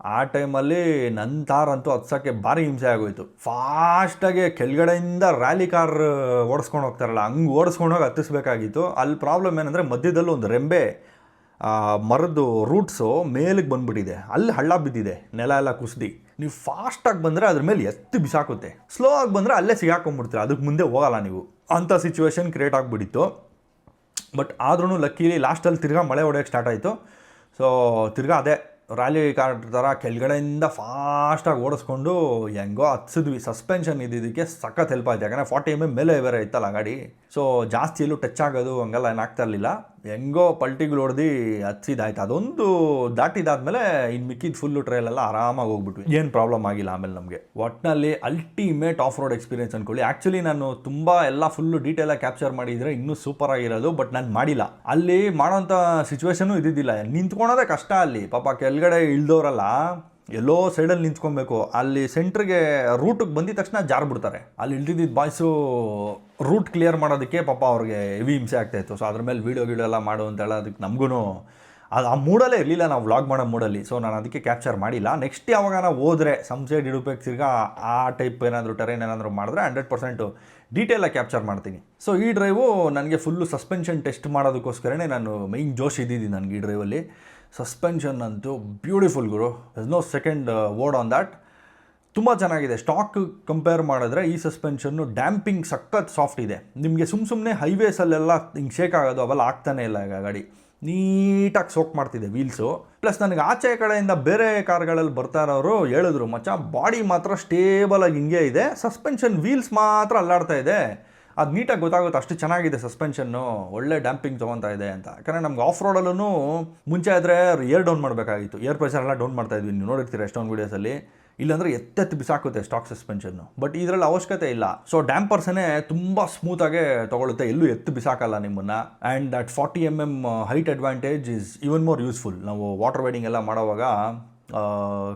ಆ ಟೈಮಲ್ಲಿ ನನ್ನ ತಾರ್ ಅಂತೂ ಹತ್ಸೋಕ್ಕೆ ಭಾರಿ ಹಿಂಸೆ ಆಗೋಯ್ತು. ಫಾಸ್ಟಾಗಿ ಕೆಳಗಡೆಯಿಂದ ರ್ಯಾಲಿ ಕಾರ್ ಓಡಿಸ್ಕೊಂಡು ಹೋಗ್ತಾರಲ್ಲ ಹಂಗೆ ಓಡಿಸ್ಕೊಂಡೋಗಿ ಹತ್ತಿಸ್ಬೇಕಾಗಿತ್ತು. ಅಲ್ಲಿ ಪ್ರಾಬ್ಲಮ್ ಏನಂದರೆ ಮಧ್ಯದಲ್ಲಿ ಒಂದು ರೆಂಬೆ ಮರದ್ದು ರೂಟ್ಸು ಮೇಲಿಗೆ ಬಂದ್ಬಿಟ್ಟಿದೆ. ಅಲ್ಲಿ ಹಳ್ಳ ಬಿದ್ದಿದೆ. ನೆಲ ಎಲ್ಲ ಕುಸ್ದಿ. ನೀವು ಫಾಸ್ಟಾಗಿ ಬಂದರೆ ಅದ್ರ ಮೇಲೆ ಎತ್ತಿ ಬಿಸಾಕುತ್ತೆ. ಸ್ಲೋ ಆಗಿ ಬಂದರೆ ಅಲ್ಲೇ ಸಿಗಾಕೊಂಡ್ಬಿಡ್ತೀರ. ಅದಕ್ಕೆ ಮುಂದೆ ಹೋಗಲ್ಲ ನೀವು. ಅಂಥ ಸಿಚುವೇಶನ್ ಕ್ರಿಯೇಟ್ ಆಗಿಬಿಟ್ಟಿತ್ತು. ಬಟ್ ಆದ್ರೂ ಲಕ್ಕೀಲಿ ಲಾಸ್ಟಲ್ಲಿ ತಿರ್ಗಾ ಮಳೆ ಹೊಡೆಯೋಕ್ಕೆ ಸ್ಟಾರ್ಟ್ ಆಯಿತು. ಸೊ ತಿರ್ಗಾ ಅದೇ ರ್ಯಾಲಿ ಕಾರ್ಡ್ ಥರ ಕೆಳಗಡೆಯಿಂದ ಫಾಸ್ಟಾಗಿ ಓಡಿಸ್ಕೊಂಡು ಹೆಂಗೋ ಹತ್ಸಿದ್ವಿ. ಸಸ್ಪೆನ್ಷನ್ ಇದ್ದಿದ್ದಕ್ಕೆ ಸಖತ್ ಹೆಲ್ಪ್ ಆಯಿತು. ಯಾಕಂದರೆ ಫಾರ್ಟಿ ಎಂ ಎಂ ಮೇಲೆ ಬೇರೆ ಇತ್ತಲ್ಲ ಗಾಡಿ. ಸೊ ಜಾಸ್ತಿ ಎಲ್ಲೂ ಟಚ್ ಆಗೋದು ಹಂಗೆಲ್ಲ ಏನಾಗ್ತಾ ಇರಲಿಲ್ಲ. ಹೆಂಗೋ ಪಲ್ಟಿಗಳು ಹೊಡೆದು ಹಚ್ಚಿದಾಯ್ತು ಅದೊಂದು ದಾಟಿದಾದ್ಮೇಲೆ ಇನ್ನು ಮಿಕ್ಕಿದ ಫುಲ್ಲು ಟ್ರೈಲೆಲ್ಲ ಆರಾಮಾಗಿ ಹೋಗ್ಬಿಟ್ವಿ. ಏನು ಪ್ರಾಬ್ಲಮ್ ಆಗಿಲ್ಲ ಆಮೇಲೆ ನಮಗೆ. ಒಟ್ಟಿನಲ್ಲಿ ಅಲ್ಟಿಮೇಟ್ ಆಫ್ ರೋಡ್ ಎಕ್ಸ್ಪೀರಿಯನ್ಸ್ ಅನ್ಕೊಳ್ಳಿ. ಆ್ಯಕ್ಚುಲಿ ನಾನು ತುಂಬ ಎಲ್ಲ ಫುಲ್ಲು ಡೀಟೇಲಾಗಿ ಕ್ಯಾಪ್ಚರ್ ಮಾಡಿದರೆ ಇನ್ನೂ ಸೂಪರ್ ಆಗಿರೋದು ಬಟ್ ನಾನು ಮಾಡಿಲ್ಲ. ಅಲ್ಲಿ ಮಾಡೋಂಥ ಸಿಚುವೇಶನು ಇದ್ದಿದ್ದಿಲ್ಲ. ನಿಂತ್ಕೊಳೋದೇ ಕಷ್ಟ ಅಲ್ಲಿ. ಪಾಪ ಕೆಳಗಡೆ ಇಳ್ದವ್ರಲ್ಲ ಎಲ್ಲೋ ಸೈಡಲ್ಲಿ ನಿಂತ್ಕೊಬೇಕು. ಅಲ್ಲಿ ಸೆಂಟ್ರಿಗೆ ರೂಟಿಗೆ ಬಂದಿದ ತಕ್ಷಣ ಜಾರ್ಬಿಡ್ತಾರೆ. ಅಲ್ಲಿ ಇಳ್ದಿದ್ದ ಬಾಯ್ಸು ರೂಟ್ ಕ್ಲಿಯರ್ ಮಾಡೋದಕ್ಕೆ ಪಾಪ ಅವ್ರಿಗೆ ಹೆವಿ ಹಿಂಸೆ ಆಗ್ತಾಯಿತ್ತು ಸೊ ಅದ್ರ ಮೇಲೆ ವೀಡಿಯೋ ಗೀಡಿಯೋ ಎಲ್ಲ ಮಾಡು ಅಂತ ಹೇಳೋದಕ್ಕೆ ನಮಗೂ ಅದು ಆ ಮೂಡಲ್ಲೇ ಇರಲಿಲ್ಲ ನಾವು ವ್ಲಾಗ್ ಮಾಡೋ ಮೂಡಲ್ಲಿ ಸೊ ನಾನು ಅದಕ್ಕೆ ಕ್ಯಾಪ್ಚರ್ ಮಾಡಿಲ್ಲ. ನೆಕ್ಸ್ಟ್ ಯಾವಾಗ ನಾವು ಹೋದರೆ ಸಂಸೈಡ್ ಇಡಬೇಕು, ತಿರ್ಗಾ ಆ ಟೈಪ್ ಏನಾದರೂ ಟೆರೇನ್ ಏನಾದರೂ ಮಾಡಿದ್ರೆ ಹಂಡ್ರೆಡ್ ಪರ್ಸೆಂಟು ಡೀಟೇಲಾಗಿ ಕ್ಯಾಪ್ಚರ್ ಮಾಡ್ತೀನಿ. ಸೊ ಈ ಡ್ರೈವು ನನಗೆ ಫುಲ್ಲು ಸಸ್ಪೆನ್ಷನ್ ಟೆಸ್ಟ್ ಮಾಡೋದಕ್ಕೋಸ್ಕರನೇ ನಾನು ಮೈನ್ ಜೋಶ್ ಇದ್ದಿದ್ದೀನಿ ನನಗೆ ಈ ಡ್ರೈವಲ್ಲಿ ಸಸ್ಪೆನ್ಷನ್ ಅಂತೂ beautiful Guru. Is no second word on that ತುಂಬ ಚೆನ್ನಾಗಿದೆ. ಸ್ಟಾಕ್ ಕಂಪೇರ್ ಮಾಡಿದ್ರೆ ಈ ಸಸ್ಪೆನ್ಷನ್ನು ಡ್ಯಾಂಪಿಂಗ್ ಸಖತ್ ಸಾಫ್ಟ್ ಇದೆ. ನಿಮಗೆ ಸುಮ್ಮ ಸುಮ್ಮನೆ ಹೈವೇಸಲ್ಲೆಲ್ಲ ಹಿಂಗೆ ಶೇಕ್ ಆಗೋದು ಅವೆಲ್ಲ ಆಗ್ತಾನೆ ಇಲ್ಲ ಈಗ ಗಾಡಿ. ನೀಟಾಗಿ ಸೋಕ್ ಮಾಡ್ತಿದೆ ವೀಲ್ಸು ಪ್ಲಸ್ ನನಗೆ ಆಚೆ ಕಡೆಯಿಂದ ಬೇರೆ ಕಾರ್ಗಳಲ್ಲಿ ಬರ್ತಾ ಇರೋರು ಹೇಳಿದ್ರು, ಮಚ್ಚ ಬಾಡಿ ಮಾತ್ರ ಸ್ಟೇಬಲ್ ಆಗಿ ಹಿಂಗೆ ಇದೆ. ಸಸ್ಪೆನ್ಷನ್ ವೀಲ್ಸ್ ಮಾತ್ರ ಅಲ್ಲಾಡ್ತಾ ಇದೆ. ಅದು ನೀಟಾಗಿ ಗೊತ್ತಾಗುತ್ತೆ ಅಷ್ಟು ಚೆನ್ನಾಗಿದೆ ಸಸ್ಪೆನ್ಷನ್ನು ಒಳ್ಳೆ ಡ್ಯಾಂಪಿಂಗ್ ತೊಗೊತಾ ಇದೆ ಅಂತ. ಯಾಕಂದರೆ ನಮ್ಗೆ ಆಫ್ ರೋಡಲ್ಲೂ ಮುಂಚೆ ಆದರೆ ಏರ್ ಡೌನ್ ಮಾಡಬೇಕಾಗಿತ್ತು. ಏರ್ ಪ್ರೆಷರ್ ಎಲ್ಲ ಡೌನ್ ಮಾಡ್ತಾ ಇದ್ವಿ. ನೀವು ನೋಡಿರ್ತೀರ ಎಷ್ಟೊಂದು ವೀಡಿಯೋಸಲ್ಲಿ ಇಲ್ಲಾಂದರೆ ಎತ್ತೆತ್ತು ಬಿಸಾಕುತ್ತೆ ಸ್ಟಾಕ್ ಸಸ್ಪೆನ್ಷನ್ನು ಬಟ್ ಇದರಲ್ಲಿ ಅವಶ್ಯಕತೆ ಇಲ್ಲ. ಸೊ ಡ್ಯಾಂಪರ್ಸನೇ ತುಂಬ ಸ್ಮೂತಾಗೆ ತಗೊಳುತ್ತೆ. ಎಲ್ಲೂ ಎತ್ತು ಬಿಸಾಕಲ್ಲ ನಿಮ್ಮನ್ನು. And that forty M M height advantage is even more useful ನಾವು ವಾಟರ್ ವೈಡಿಂಗ್ ಎಲ್ಲ ಮಾಡುವಾಗ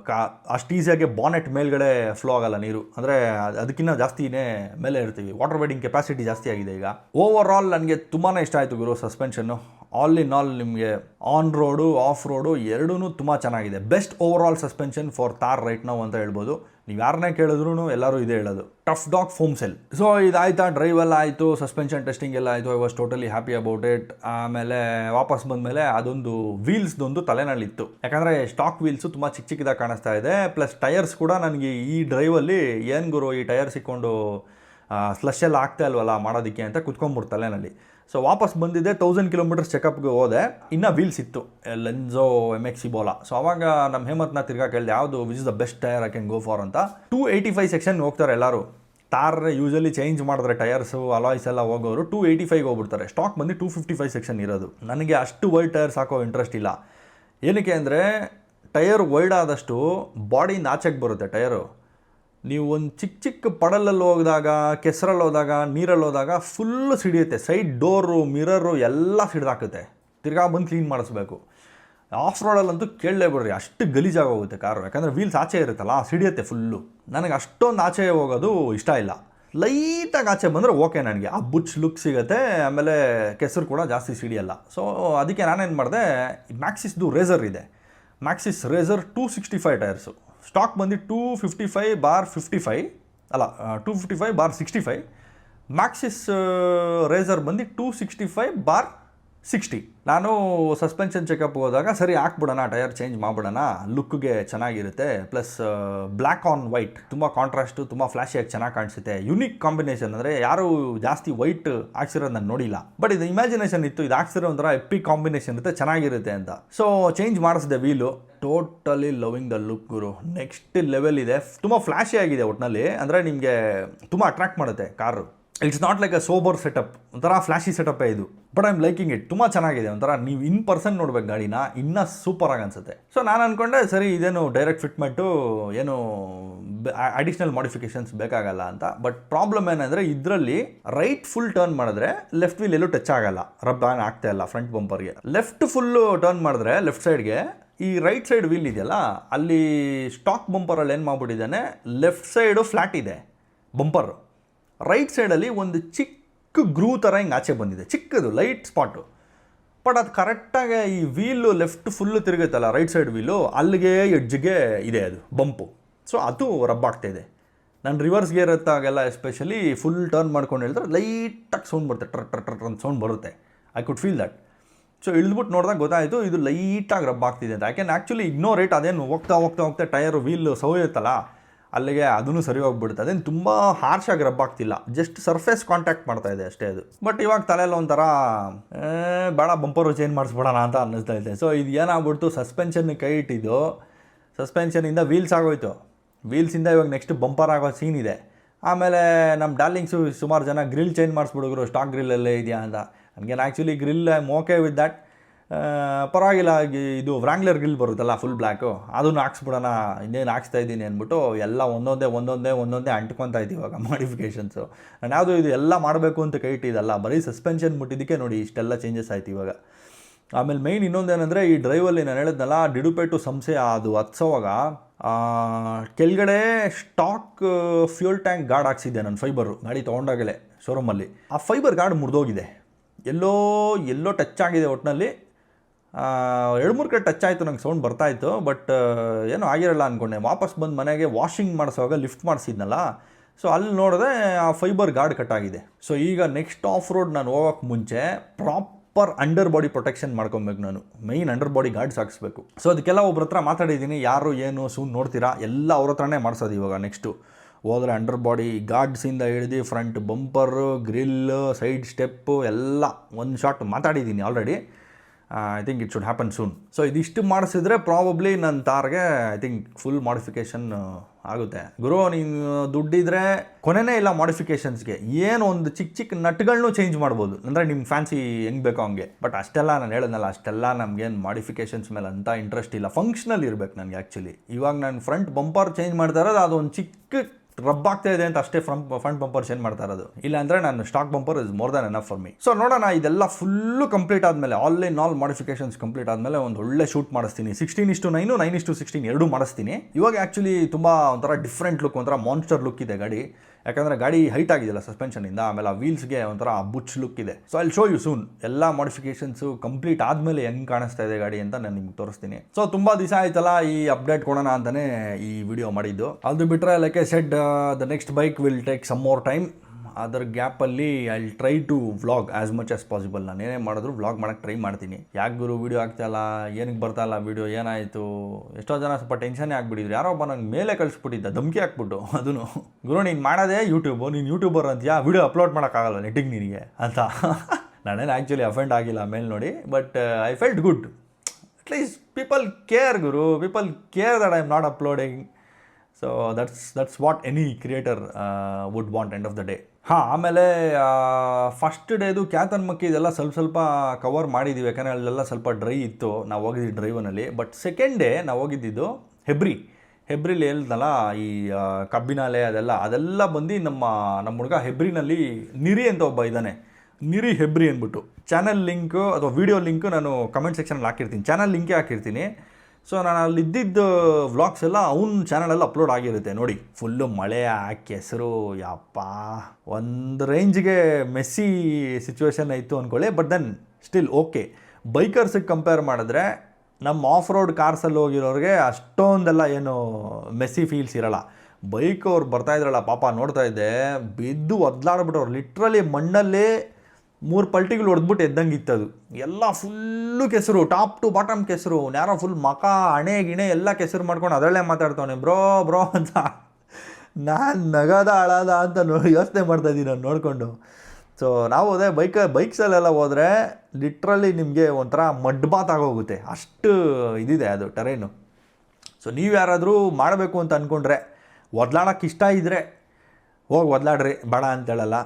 ಕಾ, ಅಷ್ಟು ಈಸಿಯಾಗಿ ಬಾನೆಟ್ ಮೇಲ್ಗಡೆ ಫ್ಲೋ ಆಗಲ್ಲ ನೀರು. ಅಂದರೆ ಅದಕ್ಕಿಂತ ಜಾಸ್ತಿನೇ ಮೇಲೆ ಇರ್ತೀವಿ. ವಾಟರ್ ವೈಡಿಂಗ್ ಕೆಪಾಸಿಟಿ ಜಾಸ್ತಿ ಆಗಿದೆ ಈಗ. ಓವರ್ ಆಲ್ ನನಗೆ ತುಂಬಾ ಇಷ್ಟ ಆಯಿತು ಗುರು ಸಸ್ಪೆನ್ಷನ್ನು ಆಲ್ ಇನ್ ಆಲ್ ನಿಮಗೆ ಆನ್ ರೋಡು ಆಫ್ ರೋಡು ಎರಡೂ ತುಂಬ ಚೆನ್ನಾಗಿದೆ. Best over all suspension for Thar right ನಾವು ಅಂತ ಹೇಳ್ಬೋದು. ನೀವು ಯಾರನ್ನೇ ಕೇಳಿದ್ರು ಎಲ್ಲರೂ ಇದೇ ಹೇಳೋದು. Tough dog foam cell so ಇದಾಯ್ತಾ? Drive ಎಲ್ಲ ಆಯಿತು ಸಸ್ಪೆನ್ಷನ್ ಟೆಸ್ಟಿಂಗ್ ಎಲ್ಲ ಆಯಿತು. I was totally happy about it ಆಮೇಲೆ ವಾಪಸ್ ಬಂದಮೇಲೆ ಅದೊಂದು ವೀಲ್ಸ್ದೊಂದು ತಲೆನಲ್ಲಿತ್ತು. ಯಾಕಂದರೆ ಸ್ಟಾಕ್ ವೀಲ್ಸು ತುಂಬ ಚಿಕ್ಕ ಚಿಕ್ಕದಾಗಿ ಕಾಣಿಸ್ತಾ ಇದೆ. ಪ್ಲಸ್ ಟೈರ್ಸ್ ಕೂಡ ನನಗೆ ಈ ಡ್ರೈವಲ್ಲಿ ಏನು ಗುರು ಈ ಟೈರ್ ಸಿಕ್ಕೊಂಡು ಸ್ಲಶ್ ಎಲ್ಲ ಆಗ್ತಾ ಇಲ್ವಲ್ಲ ಮಾಡೋದಕ್ಕೆ ಅಂತ ಕುತ್ಕೊಂಡ್ಬಿಡ್ತು ತಲೆನಲ್ಲಿ. ಸೊ ವಾಪಸ್ ಬಂದಿದ್ದೆ ತೌಸಂಡ್ ಕಿಲೋಮೀಟರ್ಸ್ ಚೆಕಪ್ಗೆ ಹೋದೆ. ಇನ್ನೂ ವೀಲ್ಸ್ ಇತ್ತು Lenso M X Bola so ಅವಾಗ ನಮ್ಮ ಹೇಮತ್ನ ತಿರ್ಗಾ ಕೇಳಿದೆ, ಯಾವುದು which is the best tyre I can go for ಅಂತ. ಟೂ ಏಯ್ಟಿ ಫೈವ್ ಸೆಕ್ಷನ್ ಹೋಗ್ತಾರೆ ಎಲ್ಲರೂ. ತಾರ್ ಯೂಶಲಿ ಚೇಂಜ್ ಮಾಡಿದ್ರೆ ಟೈರ್ಸು ಅಲಾಯ್ಸ್ ಎಲ್ಲ ಹೋಗೋರು ಟೂ ಏಯ್ಟಿ ಫೈವ್ ಹೋಗ್ಬಿಡ್ತಾರೆ. ಸ್ಟಾಕ್ ಬಂದು ಟೂ ಫಿಫ್ಟಿ ಫೈವ್ ಸೆಕ್ಷನ್ ಇರೋದು. ನನಗೆ ಅಷ್ಟು ವೈಡ್ ಟೈರ್ಸ್ ಹಾಕೋ ಇಂಟ್ರೆಸ್ಟ್ ಇಲ್ಲ. ಏನಕ್ಕೆ ಅಂದರೆ ಟೈರ್ ವೈಡ್ ಆದಷ್ಟು ಬಾಡಿಯಿಂದ ಆಚೆಗೆ ಬರುತ್ತೆ ಟೈರು ನೀವು ಒಂದು ಚಿಕ್ಕ ಚಿಕ್ಕ ಪಡಲಲ್ಲಿ ಹೋದಾಗ ಕೆಸರಲ್ಲಿ ಹೋದಾಗ, ನೀರಲ್ಲಿ ಹೋದಾಗ ಫುಲ್ಲು ಸಿಡಿಯುತ್ತೆ. ಸೈಡ್ ಡೋರು ಮಿರರು ಎಲ್ಲ ಸಿಡಿದಾಕುತ್ತೆ. ತಿರ್ಗಾ ಬಂದು ಕ್ಲೀನ್ ಮಾಡಿಸ್ಬೇಕು. ಆಫ್ ರೋಡಲ್ಲಂತೂ ಕೇಳಲೇಬಿಡ್ರಿ ಅಷ್ಟು ಗಲೀಜಾಗಿ ಹೋಗುತ್ತೆ ಕಾರು. ಯಾಕಂದರೆ ವೀಲ್ಸ್ ಆಚೆ ಇರುತ್ತಲ್ಲ ಸಿಡಿಯುತ್ತೆ ಫುಲ್ಲು ನನಗೆ ಅಷ್ಟೊಂದು ಆಚೆ ಹೋಗೋದು ಇಷ್ಟ ಇಲ್ಲ. ಲೈಟಾಗಿ ಆಚೆ ಬಂದರೆ ಓಕೆ ನನಗೆ. ಆ ಬುಚ್ ಲುಕ್ ಸಿಗುತ್ತೆ, ಆಮೇಲೆ ಕೆಸರು ಕೂಡ ಜಾಸ್ತಿ ಸಿಡಿಯಲ್ಲ. ಸೊ ಅದಕ್ಕೆ ನಾನೇನು ಮಾಡಿದೆ ಮ್ಯಾಕ್ಸಿಸ್ದು ರೇಸರ್ ಇದೆ. Maxxis racer two sixty five tyres stock ಬಂದು two fifty five bar fifty five ಅಲ್ಲ two fifty five bar sixty five Maxxis racer ಬಂದು two sixty five bar sixty ನಾನು ಸಸ್ಪೆನ್ಷನ್ ಚೆಕಪ್ ಹೋದಾಗ, ಸರಿ, ಹಾಕ್ಬಿಡೋಣ, ಟೈರ್ ಚೇಂಜ್ ಮಾಡ್ಬಿಡೋಣ ಲುಕ್ಗೆ ಚೆನ್ನಾಗಿರುತ್ತೆ ಪ್ಲಸ್ ಬ್ಲ್ಯಾಕ್ ಆನ್ ವೈಟ್ ತುಂಬ ಕಾಂಟ್ರಾಸ್ಟು ತುಂಬ ಫ್ಲ್ಯಾಶಿಯಾಗಿ ಚೆನ್ನಾಗಿ ಕಾಣಿಸುತ್ತೆ. ಯುನಿಕ್ ಕಾಂಬಿನೇಷನ್ ಅಂದರೆ ಯಾರು ಜಾಸ್ತಿ ವೈಟ್ ಹಾಕ್ಸಿರೋದು ನಾನು ನೋಡಿಲ್ಲ. ಬಟ್ ಇದು ಇಮ್ಯಾಜಿನೇಷನ್ ಇತ್ತು, ಇದು ಹಾಕ್ಸಿರೋ ಒಂಥರ ಎಪ್ಪಿ ಕಾಂಬಿನೇಷನ್ ಇರುತ್ತೆ, ಚೆನ್ನಾಗಿರುತ್ತೆ ಅಂತ. So change ಮಾಡಿಸಿದೆ wheel totally loving the look Guru. Next level ಇದೆ. ತುಂಬ ಫ್ಲ್ಯಾಶಿ ಆಗಿದೆ ಒಟ್ಟಿನಲ್ಲಿ ಅಂದರೆ ನಿಮಗೆ ತುಂಬ ಅಟ್ರಾಕ್ಟ್ ಮಾಡುತ್ತೆ car. It's not like a sober setup ಒಂಥರ ಫ್ಲ್ಯಾಶಿ ಸೆಟಪ್ಪೇ ಇದು. But I am liking it ತುಂಬ ಚೆನ್ನಾಗಿದೆ. ಒಂಥರ ನೀವು ಇನ್ ಪರ್ಸನ್ ನೋಡ್ಬೇಕು ಗಾಡಿನ, ಇನ್ನೂ ಸೂಪರಾಗಿ ಅನಿಸುತ್ತೆ. ಸೊ ನಾನು ಅಂದ್ಕೊಂಡೆ ಸರಿ, ಇದೇನು ಡೈರೆಕ್ಟ್ ಫಿಟ್ಮೆಂಟು ಏನು ಅಡಿಷ್ನಲ್ ಮಾಡಿಫಿಕೇಶನ್ಸ್ ಬೇಕಾಗಲ್ಲ ಅಂತ. ಬಟ್ ಪ್ರಾಬ್ಲಮ್ ಏನಂದರೆ ಇದರಲ್ಲಿ ರೈಟ್ ಫುಲ್ ಟರ್ನ್ ಮಾಡಿದ್ರೆ ಲೆಫ್ಟ್ ವೀಲ್ ಎಲ್ಲೂ ಟಚ್ ಆಗಲ್ಲ. ರಬ್ ಆನ್ ಆಗ್ತಾ ಇಲ್ಲ ಫ್ರಂಟ್ ಬಂಪರ್ಗೆ ಲೆಫ್ಟ್ ಫುಲ್ಲು ಟರ್ನ್ ಮಾಡಿದ್ರೆ ಲೆಫ್ಟ್ ಸೈಡ್ಗೆ ಈ ರೈಟ್ ಸೈಡ್ ವೀಲ್ ಇದೆಯಲ್ಲ, ಅಲ್ಲಿ ಸ್ಟಾಕ್ ಬಂಪರಲ್ಲಿ ಏನು ಮಾಡ್ಬಿಟ್ಟಿದ್ದಾನೆ ಲೆಫ್ಟ್ ಸೈಡು ಫ್ಲ್ಯಾಟ್ ಇದೆ ಬಂಪರು ರೈಟ್ ಸೈಡಲ್ಲಿ ಒಂದು ಚಿಕ್ಕ ಗ್ರೂ ಥರ ಹಿಂಗೆ ಆಚೆ ಬಂದಿದೆ, ಚಿಕ್ಕದು ಲೈಟ್ ಸ್ಪಾಟು ಬಟ್ ಅದು ಕರೆಕ್ಟಾಗಿ ಈ ವೀಲು ಲೆಫ್ಟ್ ಫುಲ್ಲು ತಿರುಗುತ್ತಲ್ಲ ರೈಟ್ ಸೈಡ್ ವೀಲು ಅಲ್ಲಿಗೆ ಎಡ್ಜ್ಗೆ ಇದೆ ಅದು ಬಂಪು ಸೊ ಅದು ರಬ್ ಇದೆ. ನಾನು ರಿವರ್ಸ್ ಗೇರ್ ಹತ್ತಾಗೆಲ್ಲ ಎಸ್ಪೆಷಲಿ ಫುಲ್ ಟರ್ನ್ ಮಾಡ್ಕೊಂಡು ಹೇಳಿದ್ರೆ ಲೈಟಾಗಿ ಸೌಂಡ್ ಬರುತ್ತೆ ಟ್ರ ಟ್ರ ಟ್ರ ಅಂತ ಸೌಂಡ್ ಬರುತ್ತೆ. I could feel that so ಇಳಿದ್ಬಿಟ್ಟು ನೋಡಿದಾಗ ಗೊತ್ತಾಯಿತು, ಇದು ಲೈಟಾಗಿ ರಬ್ ಆಗ್ತಿದೆ ಅಂತ. ಯಾಕೆಂದ್ರೆ ಆ್ಯಕ್ಚುಲಿ ಇಗ್ನೋರ್ ರೇಟ್ ಅದೇನು ಹೋಗ್ತಾ ಹೋಗ್ತಾ ಹೋಗ್ತಾ ಟೈರು ವೀಲ್ ಸೋಯುತ್ತಲ್ಲ ಅಲ್ಲಿಗೆ ಅದನ್ನು ಸರಿ ಹೋಗ್ಬಿಡುತ್ತೆ. ಅದೇನು ತುಂಬ ಹಾರ್ಶಾಗಿ ರಬ್ ಆಗ್ತಿಲ್ಲ ಜಸ್ಟ್ ಸರ್ಫೇಸ್ ಕಾಂಟ್ಯಾಕ್ಟ್ ಮಾಡ್ತಾ ಇದೆ ಅಷ್ಟೇ ಅದು. ಬಟ್ ಇವಾಗ ತಲೆಯಲ್ಲಿ ಒಂಥರ ಭಾಳ ಬಂಪರು ಚೇಂಜ್ ಮಾಡಿಸ್ಬಿಡೋಣ ಅಂತ ಅನ್ನಿಸ್ತಾ ಇದೆ. ಸೊ ಇದು ಏನಾಗ್ಬಿಡ್ತು ಸಸ್ಪೆನ್ಷನ್ ಕೈ ಇಟ್ಟಿದ್ದು. ಸಸ್ಪೆನ್ಷನಿಂದ ವೀಲ್ಸ್ ಆಗೋಯ್ತು. ವೀಲ್ಸಿಂದ ಇವಾಗ ನೆಕ್ಸ್ಟ್ ಬಂಪರ್ ಆಗೋ ಸೀನ್ ಇದೆ. ಆಮೇಲೆ ನಮ್ಮ ಡಾರ್ಲಿಂಗ್ಸು ಸುಮಾರು ಜನ ಗ್ರಿಲ್ ಚೇಂಜ್ ಮಾಡಿಸ್ಬಿಡುಗರು ಸ್ಟಾಕ್ ಗ್ರಿಲ್ಲಲ್ಲೇ ಇದೆಯಾ ಅಂತ. ನನಗೇನು actually grill okay with that ಪರವಾಗಿಲ್ಲ ಇದು ವ್ರಾಂಗ್ಲರ್ ಗ್ರಿಲ್ ಬರುತ್ತಲ್ಲ ಫುಲ್ ಬ್ಲ್ಯಾಕು ಅದನ್ನು ಹಾಕ್ಸ್ಬಿಡೋಣ, ಇನ್ನೇನು ಹಾಕ್ಸ್ತಾ ಇದ್ದೀನಿ ಅಂದ್ಬಿಟ್ಟು ಎಲ್ಲ ಒಂದೊಂದೇ ಒಂದೊಂದೇ ಒಂದೊಂದೇ ಅಂಟ್ಕೊತಾ ಇದ್ದೀವಿ ಇವಾಗ ಮಾಡಿಫಿಕೇಷನ್ಸು ನಾನು ಯಾವುದೋ ಇದು ಎಲ್ಲ ಮಾಡಬೇಕು ಅಂತ ಕೈ ಇಟ್ಟಿದ್ದಲ್ಲ ಬರೀ ಸಸ್ಪೆನ್ಷನ್ ಮುಟ್ಟಿದ್ದಕ್ಕೆ ನೋಡಿ ಇಷ್ಟೆಲ್ಲ ಚೇಂಜಸ್ ಆಯ್ತು ಇವಾಗ. ಆಮೇಲೆ ಮೈನ್ ಇನ್ನೊಂದೇನೆಂದರೆ ಈ ಡ್ರೈವಲ್ಲಿ ನಾನು ಹೇಳಿದ್ನಲ್ಲ ಡಿಡುಪೇಟು ಸಂಸ್ಥೆ ಅದು ಹತ್ಸೋವಾಗ ಕೆಳಗಡೆ ಸ್ಟಾಕ್ ಫ್ಯೂಲ್ ಟ್ಯಾಂಕ್ ಗಾರ್ಡ್ ಹಾಕ್ಸಿದ್ದೆ ನಾನು ಫೈಬರು ಗಾಡಿ ತೊಗೊಂಡಾಗಲೇ ಶೋರೂಮಲ್ಲಿ ಆ ಫೈಬರ್ ಗಾರ್ಡ್ ಮುರಿದೋಗಿದೆ. ಎಲ್ಲೋ ಎಲ್ಲೋ ಟಚ್ ಆಗಿದೆ ಒಟ್ಟಿನಲ್ಲಿ ಎರಡು ಮೂರು ಕಡೆ ಟಚ್ ಆಯಿತು, ನಂಗೆ ಸೌಂಡ್ ಬರ್ತಾಯಿತ್ತು ಬಟ್ ಏನೂ ಆಗಿರಲ್ಲ ಅಂದ್ಕೊಂಡೆ ವಾಪಸ್ ಬಂದು ಮನೆಗೆ ವಾಷಿಂಗ್ ಮಾಡಿಸುವಾಗ ಲಿಫ್ಟ್ ಮಾಡಿಸಿದ್ನಲ್ಲ ಸೊ ಅಲ್ಲಿ ನೋಡಿದೆ ಆ ಫೈಬರ್ ಗಾರ್ಡ್ ಕಟ್ ಆಗಿದೆ. ಸೊ ಈಗ ನೆಕ್ಸ್ಟ್ ಆಫ್ ರೋಡ್ ನಾನು ಹೋಗೋಕ್ಕೆ ಮುಂಚೆ ಪ್ರಾಪರ್ ಅಂಡರ್ ಬಾಡಿ ಪ್ರೊಟೆಕ್ಷನ್ ಮಾಡ್ಕೊಬೇಕು ನಾನು. ಮೈನ್ ಅಂಡರ್ ಬಾಡಿ ಗಾರ್ಡ್ಸ್ ಹಾಕಿಸ್ಬೇಕು. ಸೊ ಅದಕ್ಕೆಲ್ಲ ಒಬ್ಬರ ಹತ್ರ ಮಾತಾಡಿದ್ದೀನಿ, ಯಾರು ಏನು ಸೂನ್ ನೋಡ್ತೀರಾ? ಎಲ್ಲ ಅವ್ರ ಹತ್ರನೇ ಮಾಡಿಸೋದು ಇವಾಗ ನೆಕ್ಸ್ಟು ಹೋದ್ರೆ ಅಂಡರ್ ಬಾಡಿ ಗಾರ್ಡ್ಸಿಂದ ಹಿಡಿದು front bumper grill side step ಎಲ್ಲ ಒಂದು ಶಾಟ್ ಮಾತಾಡಿದ್ದೀನಿ already I think it should happen soon so ಇದಿಷ್ಟು ಮಾಡಿಸಿದ್ರೆ ಪ್ರಾಬಬ್ಲಿ ನನ್ನ ತಾರ್ಗೆ ಐ ಥಿಂಕ್ ಫುಲ್ ಮಾಡಿಫಿಕೇಷನ್ ಆಗುತ್ತೆ. ಗುರು, ನೀನು ದುಡ್ಡಿದ್ರೆ ಕೊನೆನೇ ಇಲ್ಲ ಮಾಡಿಫಿಕೇಷನ್ಸ್ಗೆ ಏನು ಒಂದು ಚಿಕ್ಕ ಚಿಕ್ಕ ನಟ್ಗಳನ್ನೂ ಚೇಂಜ್ ಮಾಡ್ಬೋದು. ಅಂದರೆ ನಿಮ್ಮ ಫ್ಯಾನ್ಸಿ ಹೆಂಗೆ ಬೇಕೋ ಹಂಗೆ. ಬಟ್ ಅಷ್ಟೆಲ್ಲ ನಾನು ಹೇಳೋದಲ್ಲ, ಅಷ್ಟೆಲ್ಲ ನಮಗೇನು ಮಾಡಿಫಿಕೇಷನ್ಸ್ ಮೇಲೆ ಅಂತ ಇಂಟ್ರೆಸ್ಟ್ ಇಲ್ಲ. ಫಂಕ್ಷನಲ್ ಇರಬೇಕು ನನಗೆ ಆ್ಯಕ್ಚುಲಿ ಇವಾಗ ನಾನು ಫ್ರಂಟ್ ಬಂಪರ್ ಚೇಂಜ್ ಮಾಡ್ತಾ ಇರೋದು, ಅದೊಂದು ಚಿಕ್ಕ ರಬ್ ಆಗ್ತಾ ಇದೆ ಅಂತ ಅಷ್ಟೇ ಫ್ರಮ್ ಫಂಡ್ ಬಂಪರ್ ಚೇಂಜ್ ಮಾಡ್ತಾ ಇರೋದು. ಇಲ್ಲ ಅಂದರೆ ನಾನು stock bumper is more than enough for me so ನೋಡೋಣ, ಇದೆಲ್ಲ ಫುಲ್ಲು ಕಂಪ್ಲೀಟ್ ಆದಮೇಲೆ all in all modifications complete ಆದಮೇಲೆ ಒಂದು ಒಳ್ಳೆ ಶೂಟ್ ಮಾಡಿಸ್ತೀನಿ. ಸಿಕ್ಸ್ಟೀನ್ ಇಷ್ಟು ನೈನು ನೈನ್ ಇಷ್ಟು ಸಿಕ್ಸ್ಟೀನ್ ಎರಡು ಮಾಡಿಸ್ತೀನಿ. ಇವಾಗ ಆ್ಯಕ್ಚುಲಿ ತುಂಬ ಒಂಥರ ಡಿಫ್ರೆಂಟ್ ಲುಕ್ ಒಂಥರ ಮಾನ್ಸ್ಟರ್ ಲುಕ್ ಇದೆ ಗಾಡಿ. ಯಾಕಂದರೆ ಗಾಡಿ ಹೈಟ್ ಆಗಿದೆಯಲ್ಲ ಸಸ್ಪೆನ್ಷನಿಂದ ಆಮೇಲೆ ಆ ವೀಲ್ಸ್ಗೆ ಒಂಥರ ಬುಚ್ ಲುಕ್ ಇದೆ. So I'll show you soon ಎಲ್ಲ ಮಾಡಿಫಿಕೇಶನ್ಸು ಕಂಪ್ಲೀಟ್ ಆದಮೇಲೆ ಹೆಂಗೆ ಕಾಣಿಸ್ತಾ ಇದೆ ಗಾಡಿ ಅಂತ ನಾನು ನಿಮ್ಗೆ ತೋರಿಸ್ತೀನಿ. ಸೊ ತುಂಬ ದಿವಸ ಆಯ್ತಲ್ಲ ಈ ಅಪ್ಡೇಟ್ ಕೊಡೋಣ ಅಂತಲೇ ಈ ವಿಡಿಯೋ ಮಾಡಿದ್ದು. ಅದು ಬಿಟ್ಟರೆ like a said the next bike will take some more time ಅದರ ಗ್ಯಾಪಲ್ಲಿ I try to vlog as much as possible. ನಾನು ಏನೇ ಮಾಡಿದ್ರು ವ್ಲಾಗ್ ಮಾಡೋಕ್ಕೆ ಟ್ರೈ ಮಾಡ್ತೀನಿ. ಯಾಕೆ ಗುರು ವೀಡಿಯೋ ಆಗ್ತಾಯಿಲ್ಲ ಏನಕ್ಕೆ ಬರ್ತಾಯಿಲ್ಲ ವೀಡಿಯೋ? ಏನಾಯಿತು? ಎಷ್ಟೋ ಜನ ಸ್ವಲ್ಪ ಟೆನ್ಷನ್ನೇ ಆಗಿಬಿಟ್ಟಿದ್ರು. ಯಾರೋ ಒಬ್ಬ ನಂಗೆ ಮೇಲೆ ಕಳಿಸ್ಬಿಟ್ಟಿದ್ದ, ಧಮಕಿ ಹಾಕ್ಬಿಟ್ಟು. <laughs> ಅದನ್ನು ಗುರು, ನೀನು ಮಾಡೋದೇ ಯೂಟ್ಯೂಬು. ನೀನು ಯೂಟ್ಯೂಬರ್ ಅಂತೀಯಾ? ವೀಡಿಯೋ ಅಪ್ಲೋಡ್ ಮಾಡೋಕ್ಕಾಗಲ್ಲ ನೆಟ್ಟಿಗೆ ನಿನಗೆ ಅಂತ. <laughs> ನಾನೇನು ಆ್ಯಕ್ಚುಲಿ ಅಫೆಂಡ್ ಆಗಿಲ್ಲ ಮೇಲೆ ನೋಡಿ, but, I felt good. At least people care Guru. People care that I am not uploading. So that's that's what any creator would want end of the day. ಹಾಂ, ಆಮೇಲೆ first ಡೇದು ಕ್ಯಾತನ್ ಮಕ್ಕಿ ಇದೆಲ್ಲ ಸ್ವಲ್ಪ ಸ್ವಲ್ಪ cover ಮಾಡಿದ್ದೀವಿ ಯಾಕಂದರೆ ಅಲ್ಲೆಲ್ಲ ಸ್ವಲ್ಪ ಡ್ರೈ ಇತ್ತು. ನಾವು ಹೋಗಿದ್ದೀವಿ ಡ್ರೈವನಲ್ಲಿ ಬಟ್ ಸೆಕೆಂಡ್ ಡೇ ನಾವು ಹೋಗಿದ್ದಿದ್ದು ಹೆಬ್ರಿ ಹೆಬ್ರಿಲಿ ಹೇಳ್ದಲ್ಲ ಈ ಕಬ್ಬಿನ ಕಬ್ಬಿನಾಲೆ ಅದೆಲ್ಲ ಅದೆಲ್ಲ ಬಂದು ನಮ್ಮ ನಮ್ಮ ಹುಡುಗ ಹೆಬ್ರಿನಲ್ಲಿ ನಿರಿ ಅಂತ ಒಬ್ಬ ಇದ್ದಾನೆ. ನಿರಿ ಹೆಬ್ರಿ ಅಂದ್ಬಿಟ್ಟು. ಚಾನಲ್ ಲಿಂಕು ಅಥವಾ ವಿಡಿಯೋ ಲಿಂಕು ನಾನು ಕಮೆಂಟ್ ಸೆಕ್ಷನಲ್ಲಿ ಹಾಕಿರ್ತೀನಿ. ಚಾನಲ್ ಲಿಂಕೇ ಹಾಕಿರ್ತೀನಿ. ಸೊ ನಾನು ಅಲ್ಲಿ ಇದ್ದಿದ್ದ ವ್ಲಾಗ್ಸ್ ಎಲ್ಲ ಅವ್ನ ಚಾನಲಲ್ಲಿ ಅಪ್ಲೋಡ್ ಆಗಿರುತ್ತೆ. ನೋಡಿ ಫುಲ್ಲು ಮಳೆ ಆ ಕೆಸರು ಯಪ್ಪ. ಒಂದು ರೇಂಜ್ಗೆ ಮೆಸ್ಸಿ ಸಿಚುವೇಶನ್ ಇತ್ತು ಅಂದ್ಕೊಳ್ಳಿ ಬಟ್ ದೆನ್ ಸ್ಟಿಲ್ ಓಕೆ ಬೈಕರ್ಸಿಗೆ ಕಂಪೇರ್ ಮಾಡಿದ್ರೆ ನಮ್ಮ ಆಫ್ ರೋಡ್ ಕಾರ್ಸಲ್ಲಿ ಹೋಗಿರೋರಿಗೆ ಅಷ್ಟೊಂದೆಲ್ಲ ಏನು ಮೆಸ್ಸಿ ಫೀಲ್ಸ್ ಇರಲ್ಲ. ಬೈಕ್ ಅವ್ರು ಬರ್ತಾ ಇದ್ರಲ್ಲ, ಪಾಪ ನೋಡ್ತಾ ಇದ್ದೆ, ಬಿದ್ದು ಒದ್ಲಾಡ್ಬಿಟ್ಟವ್ರು. ಲಿಟ್ರಲಿ ಮಣ್ಣಲ್ಲಿ ಮೂರು ಪಲ್ಟಿಗಳು ಹೊಡೆದ್ಬಿಟ್ಟು ಎದ್ದಂಗೆ ಅದು. ಎಲ್ಲ ಫುಲ್ಲು ಕೆಸರು ಟಾಪ್ ಟು ಬಾಟಮ್ ಕೆಸರು. ಯಾರೋ ಫುಲ್ ಮಕ, ಹಣೆ, ಗಿಣೆ ಎಲ್ಲ ಕೆಸರು ಮಾಡ್ಕೊಂಡು ಅದರಲ್ಲೇ ಮಾತಾಡ್ತಾವನೆ, ಬ್ರೋ ಬ್ರೋ ಅಂತ. ನಾನು ನಗದ ಅಳದ ಅಂತ ನೋಡಿ ಯೋಚನೆ ಮಾಡ್ತಾ ಇದ್ದೀನಿ ನಾನು ನೋಡಿಕೊಂಡು. ಸೊ ನಾವು ಅದೇ ಬೈಕ್ ಬೈಕ್ಸಲ್ಲೆಲ್ಲ ಹೋದರೆ ಲಿಟ್ರಲಿ ನಿಮಗೆ ಒಂಥರ ಮಡ್ ಬಾತ್ ಆಗೋಗುತ್ತೆ. ಅಷ್ಟು ಇದಿದೆ ಅದು ಟರೇನು ಸೊ ನೀವು ಯಾರಾದರೂ ಮಾಡಬೇಕು ಅಂತ ಅಂದ್ಕೊಂಡ್ರೆ ಒದ್ಲಾಡೋಕ್ಕೆ ಇಷ್ಟ ಇದ್ದರೆ ಹೋಗಿ ಒದ್ಲಾಡ್ರಿ, ಬೇಡ ಅಂತೇಳಲ್ಲ.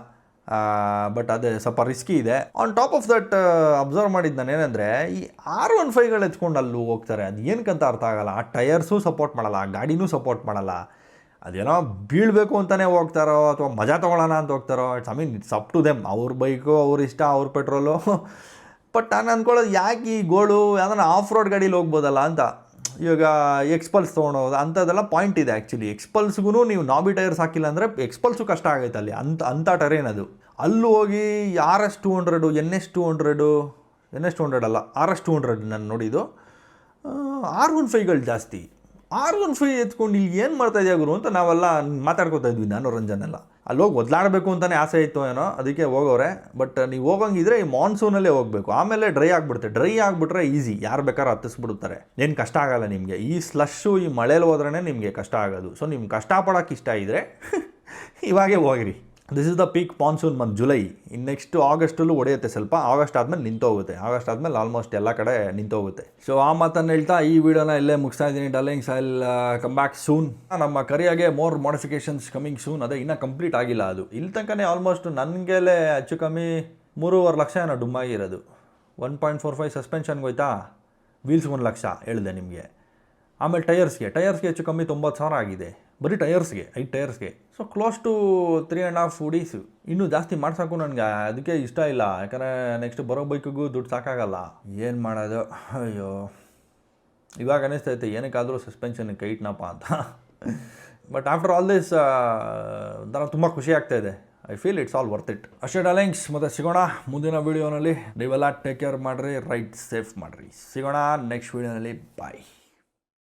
ಬಟ್ ಅದೇ ಸ್ವಲ್ಪ ರಿಸ್ಕಿ ಇದೆ. On top of that observe ಮಾಡಿದ್ದು ನಾನು ಏನಂದರೆ, ಈ ಆರ್ ಒನ್ ಫೈವ್ಗಳು ಎತ್ಕೊಂಡು ಅಲ್ಲಿ ಹೋಗ್ತಾರೆ. ಅದು ಏನಕ್ಕಂತ ಅರ್ಥ ಆಗಲ್ಲ. ಆ ಟಯರ್ಸು ಸಪೋರ್ಟ್ ಮಾಡಲ್ಲ, ಆ ಗಾಡಿನೂ ಸಪೋರ್ಟ್ ಮಾಡಲ್ಲ. ಅದೇನೋ ಬೀಳಬೇಕು ಅಂತಲೇ ಹೋಗ್ತಾರೋ ಅಥವಾ ಮಜಾ ತೊಗೊಳ್ಳೋಣ ಅಂತ ಹೋಗ್ತಾರೋ it's I mean it's up to them ಅವ್ರ ಬೈಕು, ಅವ್ರ ಇಷ್ಟ, ಅವ್ರ ಪೆಟ್ರೋಲು. <laughs> ಬಟ್ ನಾನು ಅಂದ್ಕೊಳ್ಳೋದು ಯಾಕೆ ಈ ಗೋಳು, ಯಾವ್ದಾನ ಆಫ್ ರೋಡ್ ಗಾಡೀಲಿ ಹೋಗ್ಬೋದಲ್ಲ ಅಂತ. ಇವಾಗ ಎಕ್ಸ್ಪಲ್ಸ್ ತೊಗೊಂಡೋದು ಅಂಥದ್ದೆಲ್ಲ ಪಾಯಿಂಟ್ ಇದೆ ಆ್ಯಕ್ಚುಲಿ ಎಕ್ಸ್ಪಲ್ಸ್ಗೂ ನೀವು ನಾಬಿ ಟೈರ್ಸ್ ಹಾಕಿಲ್ಲ ಅಂದರೆ ಎಕ್ಸ್ಪಲ್ಸು ಕಷ್ಟ ಆಗೈತೆ ಅಲ್ಲಿ. ಅಂತ ಅಂಥ ಟರೇನ್ ಅದು. ಅಲ್ಲಿ ಹೋಗಿ R S two hundred N S two hundred N S two hundred ಅಲ್ಲ ಆರ್ ಎಸ್ ಟು ಹಂಡ್ರೆಡ್ ನಾನು ನೋಡಿದ್ದು ಆರ್ ಒನ್ ಫೈವ್ಗಳು ಜಾಸ್ತಿ. ಆರ್ ಒನ್ ಫೈವ್ ಎತ್ಕೊಂಡು ಇಲ್ಲಿ ಏನು ಮಾಡ್ತಾ ಇದೆಯಾ ಗುರು ಅಂತ ನಾವೆಲ್ಲ ಮಾತಾಡ್ಕೊತಾ ಇದ್ವಿ ನಾನು ರಂಜನ್ ಎಲ್ಲ ಅಲ್ಲಿ ಹೋಗಿ ಒದ್ಲಾಡಬೇಕು ಅಂತಲೇ ಆಸೆ ಇತ್ತು ಏನೋ, ಅದಕ್ಕೆ ಹೋಗೋರೆ ಬಟ್ ನೀವು ಹೋಗಂಗಿದ್ರೆ ಈ ಮಾನ್ಸೂನಲ್ಲೇ ಹೋಗಬೇಕು. ಆಮೇಲೆ ಡ್ರೈ ಆಗಿಬಿಡುತ್ತೆ. ಡ್ರೈ ಆಗಿಬಿಟ್ರೆ ಈಸಿ ಯಾರು ಬೇಕಾದ್ರೂ ಹತ್ತಿಸ್ಬಿಡುತ್ತಾರೆ. ಏನು ಕಷ್ಟ ಆಗಲ್ಲ ನಿಮಗೆ. ಈ ಸ್ಲಶ್ಶು ಈ ಮಳೇಲಿ ಹೋದ್ರೇ ನಿಮಗೆ ಕಷ್ಟ ಆಗೋದು. ಸೊ ನಿಮ್ಗೆ ಕಷ್ಟಪಡೋಕೆ ಇಷ್ಟ ಇದ್ದರೆ <laughs> ಇವಾಗೇ ಹೋಗಿರಿ. This is the peak monsoon month July ಇನ್ನು ನೆಕ್ಸ್ಟ್ ಆಗಸ್ಟಲ್ಲೂ ಒಡೆಯುತ್ತೆ ಸ್ವಲ್ಪ. ಆಗಸ್ಟ್ ಆದಮೇಲೆ ನಿಂತೋಗುತ್ತೆ. ಆಗಸ್ಟ್ ಆದಮೇಲೆ ಆಲ್ಮೋಸ್ಟ್ ಎಲ್ಲ ಕಡೆ ನಿಂತೋಗುತ್ತೆ. ಸೊ ಆ ಮಾತನ್ನು ಹೇಳ್ತಾ ಈ ವಿಡಿಯೋನ ಇಲ್ಲೇ ಮುಗಿಸ್ತಾ ಇದ್ದೀನಿ. Darlings I come back soon ನಮ್ಮ ಕರಿಯಾಗೆ ಮೋರ್ ಮಾಡಿಫಿಕೇಶನ್ಸ್ ಕಮಿಂಗ್ ಸೂನ್ ಅದೇ ಇನ್ನೂ ಕಂಪ್ಲೀಟ್ ಆಗಿಲ್ಲ ಅದು. ಇಲ್ಲಿ ತನಕನೇ ಆಲ್ಮೋಸ್ಟ್ ನನಗೆಲೆ ಹೆಚ್ಚು ಕಮ್ಮಿ ಮೂರುವರೆ ಲಕ್ಷ ಏನೋ ಡುಮ್ಮಾಗಿರೋದು. ಒನ್ ಪಾಯಿಂಟ್ ಫೋರ್ ಫೈವ್ ಸಸ್ಪೆನ್ಷನ್ಗೆ ಹೋಯ್ತಾ ವೀಲ್ಸ್ ಒಂದು ಲಕ್ಷ ಹೇಳಿದೆ ನಿಮಗೆ. ಆಮೇಲೆ ಟೈರ್ಸ್ಗೆ ಟೈರ್ಸ್ಗೆ ಹೆಚ್ಚು ಕಮ್ಮಿ ತೊಂಬತ್ತು ಸಾವಿರ ಆಗಿದೆ. ಬರೀ ಟೈರ್ಸ್ಗೆ, ಐದು ಟೈರ್ಸ್ಗೆ. So close to three and half ಡೀಸ್ ಇನ್ನೂ ಜಾಸ್ತಿ ಮಾಡ್ಸೋಕ್ಕೂ ನನಗೆ ಅದಕ್ಕೆ ಇಷ್ಟ ಇಲ್ಲ. ಯಾಕಂದರೆ ನೆಕ್ಸ್ಟ್ ಬರೋ ಬೈಕಿಗೂ ದುಡ್ಡು ಸಾಕಾಗಲ್ಲ. ಏನು ಮಾಡೋದು? ಅಯ್ಯೋ. ಇವಾಗ ಅನಿಸ್ತೈತೆ, ಏನಕ್ಕಾದರೂ ಸಸ್ಪೆನ್ಷನ್ ಕೈಟ್ನಪ್ಪ ಅಂತ. ಬಟ್ ಆಫ್ಟರ್ ಆಲ್ ದಿಸ್ ಒಂಥರ ತುಂಬ ಖುಷಿ ಆಗ್ತಾ ಇದೆ. I feel it's all worth it ಅಷ್ಟೇ ಡಾಲಿಂಗ್ಸ್ ಮತ್ತು ಸಿಗೋಣ ಮುಂದಿನ ವೀಡಿಯೋನಲ್ಲಿ ನೀವೆಲ್ಲ ಟೇಕ್ ಕೇರ್ ಮಾಡಿರಿ ರೈಟ್ ಸೇಫ್ ಮಾಡಿರಿ. ಸಿಗೋಣ ನೆಕ್ಸ್ಟ್ ವೀಡಿಯೋನಲ್ಲಿ ಬಾಯ್